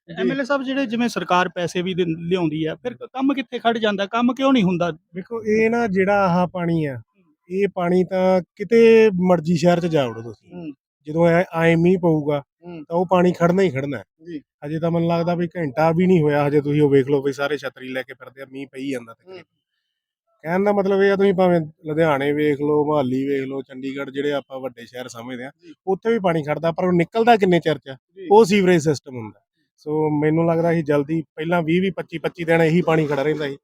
Speaker 1: ਐਮਐਲਏ ਸਾਹਿਬ ਜਿਹੜੇ ਜਿਵੇਂ ਸਰਕਾਰ ਪੈਸੇ ਵੀ ਦਿੰ- ਲਿਆਉਂਦੀ ਆ ਫਿਰ ਕੰਮ ਕਿੱਥੇ ਖੜ ਜਾਂਦਾ ਕੰਮ ਕਿਉਂ ਨਹੀਂ ਹੁੰਦਾ
Speaker 3: ਦੇਖੋ ਇਹ ਨਾ ਜਿਹੜਾ ਆਹ ਪਾਣੀ ਆ ਇਹ ਪਾਣੀ ਤਾਂ ਕਿਤੇ ਮਰਜ਼ੀ ਸ਼ਹਿਰ 'ਚ ਜਾ ਵੜੋ ਤੁਸੀਂ। ਜਦੋਂ ਐ ਮੀਂਹ ਪਊਗਾ
Speaker 4: ਹੂੰ।
Speaker 3: ਤਾਂ ਉਹ ਪਾਣੀ ਖੜਨਾ ਹੀ ਖੜਨਾ ਹੈ।
Speaker 4: ਜੀ।
Speaker 3: ਹਜੇ ਤਾਂ ਮੈਨੂੰ ਲੱਗਦਾ ਵੀ ਘੰਟਾ ਵੀ ਨਹੀਂ ਹੋਇਆ ਹਜੇ ਤੁਸੀਂ ਉਹ ਵੇਖ ਲਓ ਵੀ ਸਾਰੇ ਛਤਰੀ ਲੈ ਕੇ ਫਿਰਦੇ ਆ ਮੀਂਹ ਪਈ ਜਾਂਦਾ ਤਕਰੀਬਨ ਕਹਿਣ ਦਾ ਮਤਲਬ ਇਹ ਆ ਤੁਸੀਂ ਭਾਵੇਂ ਲੁਧਿਆਣੇ ਵੇਖ ਲਓ ਮੁਹਾਲੀ ਵੇਖ ਲਓ ਚੰਡੀਗੜ੍ਹ ਜਿਹੜੇ ਆਪਾਂ ਵੱਡੇ ਸ਼ਹਿਰ ਸਮਝਦੇ ਆ। ਉੱਥੇ ਵੀ ਪਾਣੀ ਖੜਦਾ ਪਰ ਉਹ ਨਿਕਲਦਾ ਕਿੰਨੇ ਚਿਰ 'ਚ ਆ?
Speaker 4: ਜੀ।
Speaker 3: ਉਹ ਸੀਵਰੇਜ ਸਿਸਟਮ ਹੁੰਦਾ ਸੋ ਮੈਨੂੰ ਲੱਗਦਾ ਸੀ ਜਲਦੀ ਪਹਿਲਾਂ 20 20 25 25 ਦਿਨ ਇਹੀ ਪਾਣੀ ਖੜਾ ਰਹਿੰਦਾ ਸੀ।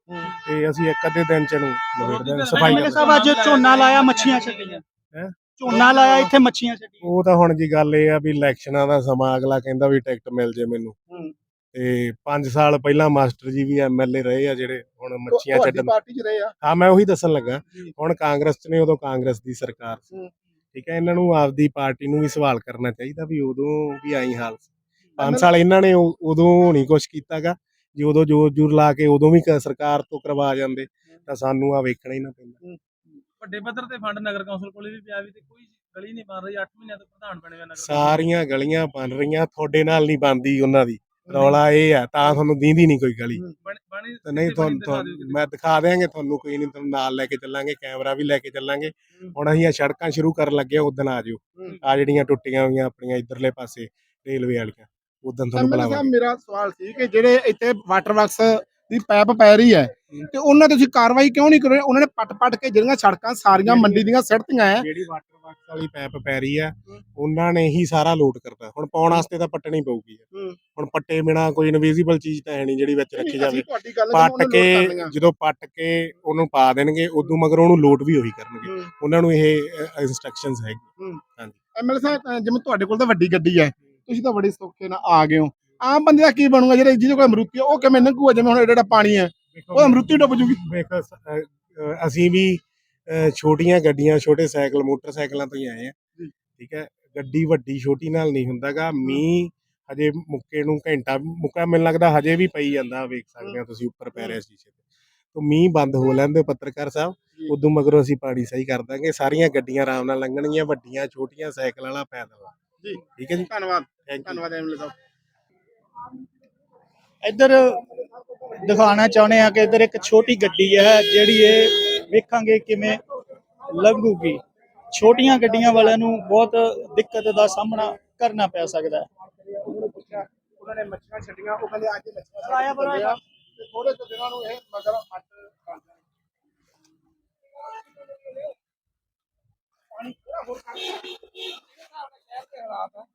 Speaker 3: ਤੇ ਅਸੀਂ ਇੱਕ ਅੱਧੇ ਦਿਨ 'ਚ ਦਿਆਂਗੇ ਸਫ਼ਾਈ
Speaker 1: ਐਮਐਲਏ
Speaker 3: ਕਰ
Speaker 1: ਸਾਹਿਬ ਅੱਜ ਝੋਨਾ ਲਾਇਆ ਮੱਛੀਆਂ ਛੱਡੀਆਂ
Speaker 3: ਹੈਂ?
Speaker 1: ਝੋਨਾ ਲਾਇਆ ਇੱਥੇ ਮੱਛੀਆਂ ਛੱਡੀਆਂ
Speaker 3: ਉਹ ਤਾਂ ਹੁਣ ਜੀ ਗੱਲ ਇਹ ਆ ਵੀ ਇਲੈਕਸ਼ਨਾਂ ਦਾ ਸਮਾਂ ਅਗਲਾ ਕਹਿੰਦਾ ਵੀ ਟਿਕਟ ਮਿਲ ਜੇ ਮੈਨੂੰ। ਤੇ 5 ਸਾਲ ਪਹਿਲਾਂ ਮਾਸਟਰ ਜੀ ਵੀ ਐਮਐਲਏ ਰਹੇ ਆ ਜਿਹੜੇ ਹੁਣ ਮੱਛੀਆਂ ਛੱਡਣ
Speaker 4: ਪਾਰਟੀ 'ਚ ਰਹੇ ਆ
Speaker 3: ਹਾਂ ਮੈਂ ਉਹੀ ਦੱਸਣ ਲੱਗਾ। ਹੁਣ ਕਾਂਗਰਸ 'ਚ ਨੇ ਉਦੋਂ ਕਾਂਗਰਸ ਦੀ ਸਰਕਾਰ ਸੀ। ਠੀਕ ਹੈ ਇਹਨਾਂ ਨੂੰ ਆਪਦੀ ਪਾਰਟੀ ਨੂੰ ਵੀ ਸਵਾਲ ਕਰਨਾ ਚਾਹੀਦਾ ਵੀ ਉਦੋਂ ਵੀ ਆਈ ਹਾਲ ਸੀ 5
Speaker 4: ਐਮਐਲ-
Speaker 3: ਸਾਲ ਇਹਨਾਂ ਨੇ ਉ- ਉਦੋਂ ਨਹੀਂ ਕੁਝ ਕੀਤਾਗਾ। ਜੇ ਉਦੋਂ ਜੋਰ ਜੂਰ ਲਾ ਕੇ ਉਦੋਂ ਵੀ ਕ- ਸਰਕਾਰ ਤੋਂ ਕਰਵਾ ਜਾਂਦੇ ਤਾਂ ਸਾਨੂੰ ਆ ਵੇਖਣਾ ਹੀ ਨਾ ਪੈਂਦਾ।
Speaker 6: ਵੱਡੇ ਪੱਧਰ ਤੇ ਫੰਡ ਨਗਰ ਕੌਂਸਲ ਕੋਲੇ ਵੀ ਪਿਆ ਵੀ ਤੇ ਕੋਈ ਗਲੀ ਨਹੀਂ ਬਣ ਰਹੀ 8 ਮਹੀਨਿਆਂ ਤੋਂ ਪ੍ਰਧਾਨ ਬਣੇ ਹੋਏ ਨਗਰ ਕੌਂਸਲ।
Speaker 3: ਸਾਰੀਆਂ ਗਲੀਆਂ ਬਣ ਰਹੀਆਂ ਤੁਹਾਡੇ ਨਾਲ ਨਹੀਂ ਬਣਦੀ ਉਹਨਾਂ ਦੀ। ਰੌਲਾ ਇਹ ਆ ਤਾਂ ਤੁਹਾਨੂੰ ਦੀਂਦੀ ਨਹੀਂ ਕੋਈ ਗਲੀ।
Speaker 6: ਬਣ- ਬਣੀ
Speaker 3: ਤੇ ਨਹੀਂ ਤੁਹਾਨੂੰ। ਮੈਂ ਦਿਖਾ ਦਿਆਂਗੇ ਤੁਹਾਨੂੰ ਕੋਈ ਨਹੀਂ ਤੁਹਾਨੂੰ ਨਾਲ ਲੈ ਕੇ ਚੱਲਾਂਗੇ ਕੈਮਰਾ ਵੀ ਲੈ ਕੇ ਚੱਲਾਂਗੇ। ਹੁਣ ਅਸੀਂ ਆ ਸੜਕਾਂ ਸ਼ੁਰੂ ਕਰਨ ਲੱਗੇ ਆ ਉਦੋਂ ਆ ਜਿਓ।
Speaker 4: ਹੂੰ।
Speaker 3: ਆ ਜਿਹੜੀਆਂ ਟੁੱਟੀਆਂ ਹੋਈਆਂ ਆਪਣੀਆਂ ਇਧਰਲੇ ਪਾਸੇ ਰੇਲਵੇ ਵਾਲੀਆਂ। ਉਦੋਂ ਤੁਹਾਨੂੰ
Speaker 4: ਐਮਐਲਏ ਸਾਹਿਬ
Speaker 3: ਬੁਲਾਵਾਂਗੇ।
Speaker 4: ਮੇਰਾ ਸਵਾਲ ਸੀ ਕਿ ਜਿਹੜੇ ਇੱਥੇ ਵਾਟਰ ਵਰਕਸ ਦੀ ਪਾਈਪ ਪੈ ਰਹੀ ਹੈ ਤੇ ਉਹਨਾਂ ਤੇ ਤੁਸੀਂ ਕਾਰਵਾਈ ਕਿਉਂ ਨਹੀਂ ਕਰ ਰਹੇ? ਉਹਨਾਂ ਨੇ ਪੱਟ-ਪੱਟ ਕੇ ਜਿਹੜੀਆਂ ਸੜਕਾਂ ਸਾਰੀਆਂ ਮੰਡੀ ਦੀਆਂ ਸੜਤੀਆਂ ਹੈ।
Speaker 3: ਜਿਹੜੀ ਵਾਟਰ ਬਾਕਸ ਵਾਲੀ ਪਾਈਪ ਪੈ ਰਹੀ ਆ ਉਹਨਾਂ ਨੇ ਹੀ ਸਾਰਾ ਲੋਡ ਕਰਤਾ। ਹੁਣ ਪਾਉਣ ਵਾਸਤੇ ਤਾਂ ਪੱਟਣੀ ਪਊਗੀ। ਹੁਣ ਪੱਟੇ ਬਿਨਾ ਕੋਈ ਇਨਵਿਜ਼ੀਬਲ ਚੀਜ਼ ਤਾਂ ਹੈ ਨਹੀਂ ਜਿਹੜੀ ਵਿੱਚ ਰੱਖੀ ਜਾਵੇ। ਪੱਟ ਕੇ ਜਦੋਂ ਪੱਟ ਕੇ ਉਹਨੂੰ ਪਾ ਦੇਣਗੇ ਉਦੋਂ ਮਗਰ ਉਹਨੂੰ ਲੋਡ ਵੀ ਉਹੀ ਕਰਨਗੇ। ਉਹਨਾਂ ਨੂੰ ਇਹ ਇਨਸਟਰਕਸ਼ਨਸ ਹੈਗੀ
Speaker 4: ਐਮਐਲਏ ਸਾਹਿਬ ਅ, ਜਿਵੇਂ ਤੁਹਾਡੇ ਕੋਲ ਤਾਂ ਵੱਡੀ ਗੱਡੀ ਹੈ ਤੁਸੀਂ ਤਾਂ ਬੜੇ ਸੌਖੇ ਨਾਲ ਆ ਗਏ ਹੋ। ਆਮ ਬੰਦੇ ਦਾ ਕੀ ਬਣੂਗਾ? ਜਿਹੜੇ ਜਿਹਦੇ ਕੋਲ ਅਮਰੂਤੀ ਹੈ ਉਹ ਕਿਵੇਂ ਲੰਘੂਗਾ ਜਿਵੇਂ ਹੁਣ ਏਡਾ ਏਡਾ ਪਾਣੀ ਹੈ ਉਹ ਅਮਰੂਤੀ ਡੁੱਬ ਜੂਗੀ।
Speaker 3: ਵੇਖੋ ਸ- ਅਸੀਂ ਵੀ ਛੋਟੀਆਂ ਗੱਡੀਆਂ ਛੋਟੇ ਸਾਈਕਲ ਮੋਟਰਸਾਈਕਲਾਂ ਤੋਂ ਹੀ ਆਏ ਆ।
Speaker 4: ਜੀ।
Speaker 3: ਠੀਕ ਹੈ? ਗੱਡੀ ਵੱਡੀ ਛੋਟੀ ਨਾਲ ਨਹੀਂ ਹੁੰਦਾਗਾ। ਮੀਂਹ ਹਜੇ ਮੁੱਕੇ ਨੂੰ ਘੰਟਾ ਮੁੱਕਾ ਮੈਨੂੰ ਲੱਗਦਾ ਹਜੇ ਵੀ ਪਈ ਜਾਂਦਾ ਵੇਖ ਸਕਦੇ ਆ ਤੁਸੀਂ ਉੱਪਰ ਪੈ ਰਿਹਾ ਸ਼ੀਸ਼ੇ ਤੇ। ਤੋਂ ਮੀਂਹ ਬੰਦ ਹੋ ਲੈਂਦੇ ਪੱਤਰਕਾਰ ਸਾਹਿਬ।
Speaker 4: ਜੀ।
Speaker 3: ਉਦੋਂ ਮਗਰੋਂ ਅਸੀਂ ਪਾਣੀ ਸਹੀ ਕਰ ਦਾਂਗੇ। ਸਾਰੀਆਂ ਗੱਡੀਆਂ ਆਰਾਮ ਨਾਲ ਲੰਘਣਗੀਆਂ ਵੱਡੀਆਂ ਛੋਟੀਆਂ ਸਾਈਕਲ ਵਾਲਾ ਪੈਦਲ ਵਾਲਾ
Speaker 4: ਜੀ।
Speaker 3: ਠੀਕ ਹੈ ਜੀ?
Speaker 4: ਧੰਨਵਾਦ।
Speaker 3: ਥੈਂਕ ਯੂ
Speaker 4: ਧੰਨਵਾਦ ਐਮਐਲਏ ਸਾਹਿਬ।
Speaker 1: ਇੱਧਰ ਦਿਖਾਉਣਾ ਚਾਹੁੰਦੇ ਆ ਕਿ ਇੱਧਰ ਇੱਕ ਛੋਟੀ ਗੱਡੀ ਹੈ ਜਿਹੜੀ ਇਹ ਵੇਖਾਂਗੇ ਕਿਵੇਂ ਲੰਘੂਗੀ ਛੋਟੀਆਂ ਗੱਡੀਆਂ ਵਾਲਿਆਂ ਨੂੰ ਬਹੁਤ ਦਿੱਕਤ ਦਾ ਸਾਹਮਣਾ ਕਰਨਾ ਪੈ ਸਕਦਾ ਹੈ।
Speaker 4: ਉਹਨਾਂ ਨੇ ਮੱਛੀਆਂ ਛੱਡੀਆਂ ਉਹ ਕਹਿੰਦੇ ਅੱਜ ਮੱਛੀਆਂ ਆਇਆ ਬਣਾ ਤੇ ਥੋੜੇ ਕੁ ਦਿਨਾਂ ਨੂੰ ਇਹ ਮਗਰ ਅੱਟ ਬਣ ਜਾਣਗੇ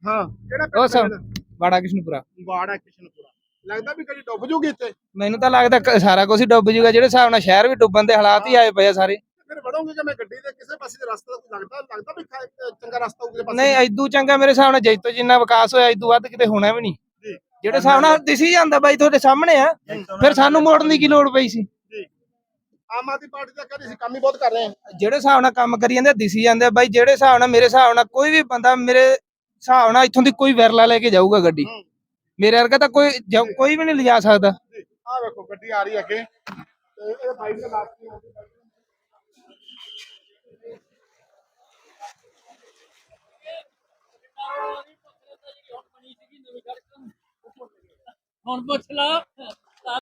Speaker 4: ਹਾਂ ਕਿਹੜਾ
Speaker 7: ਉਹ ਸਭ
Speaker 4: ਪਿੰਡ
Speaker 7: ਬਾੜਾ ਕਿਸ਼ਨਪੁਰਾ।
Speaker 4: ਵਾੜਾ ਕਿਸ਼ਨਪੁਰਾ। ਲੱਗਦਾ ਵੀ ਕਦੀ ਡੁੱਬ ਜੂਗੀ ਇੱਥੇ?
Speaker 7: ਮੈਨੂੰ ਤਾਂ ਲੱਗਦਾ ਕ- ਸਾਰਾ ਕੁਝ ਹੀ ਡੁੱਬ ਜੂਗਾ ਜਿਹੜੇ ਹਿਸਾਬ ਨਾਲ ਸ਼ਹਿਰ ਵੀ ਡੁੱਬਣ ਦੇ ਹਾਲਾਤ ਹੀ ਆਏ ਪਏ ਆ ਸਾਰੇ।
Speaker 4: ਫਿਰ ਵੜੋਗੇ ਕਿ ਮੈਂ ਗੱਡੀ ਦੇ ਕਿਸੇ ਪਾਸੇ ਦੇ ਰਸਤਾ ਲੱਗਦਾ? ਲੱਗਦਾ ਵੀ ਖਾ- ਚੰਗਾ ਰਸਤਾ ਹੋਊਗਾ ਪਾਸੇ
Speaker 7: ਨਹੀਂ ਐਦੂ ਚੰਗਾ ਮੇਰੇ ਹਿਸਾਬ ਨਾਲ ਜੈਤੋ ਜਿੰਨਾ ਵਿਕਾਸ ਹੋਇਆ ਐਦੂ ਵੱਧ ਕਿਤੇ ਹੋਣਾ ਵੀ ਨਹੀਂ।
Speaker 4: ਜੀ।
Speaker 7: ਜਿਹੜੇ ਹਿਸਾਬ ਨਾਲ ਦਿਸੀ ਜਾਂਦਾ ਬਾਈ ਤੁਹਾਡੇ ਸਾਹਮਣੇ ਆ ਫਿਰ ਸਾਨੂੰ ਮੋੜਨ ਦੀ ਕੀ ਲੋੜ ਪਈ ਸੀ?
Speaker 4: ਆਮ ਆਦਮੀ ਪਾਰਟੀ ਦਾ ਕਹਿੰਦੇ ਸੀ ਕੰਮ ਹੀ ਬਹੁਤ ਕਰ ਰਹੇ ਆ
Speaker 7: ਜਿਹੜੇ ਹਿਸਾਬ ਨਾਲ ਕੰਮ ਕਰੀ ਜਾਂਦੇ ਆ, ਦਿਸੀ ਜਾਂਦੇ ਆ। ਬਾਈ ਜਿਹੜੇ ਹਿਸਾਬ ਨਾਲ ਮੇਰੇ ਹਿਸਾਬ ਨਾਲ ਕੋਈ ਵੀ ਬੰਦਾ ਮੇਰੇ ਹਿਸਾਬ ਨਾਲ ਇੱਥੋਂ ਦੀ ਕੋਈ ਵਿਰਲਾ ਲੈ ਕੇ ਜਾਊਗਾ ਗੱਡੀ।
Speaker 4: ਹੂੰ।
Speaker 7: ਮੇਰੇ ਵਰਗਾ ਤਾਂ ਕੋਈ ਜਾ- ਕੋਈ ਵੀ ਨਹੀਂ ਲਿਜਾ ਸਕਦਾ।
Speaker 4: ਆਹ ਵੇਖੋ ਗੱਡੀ ਆ ਰਹੀ ਹੈ ਅੱਗੇ। ਤੇ ਇਹ ਬਾਈਕ ਦੇ ਨਾਲ ਕੀ ਆਉਂਦੀ ਹੈ
Speaker 8: ਹੁਣ ਪੁੱਛ ਲਾ।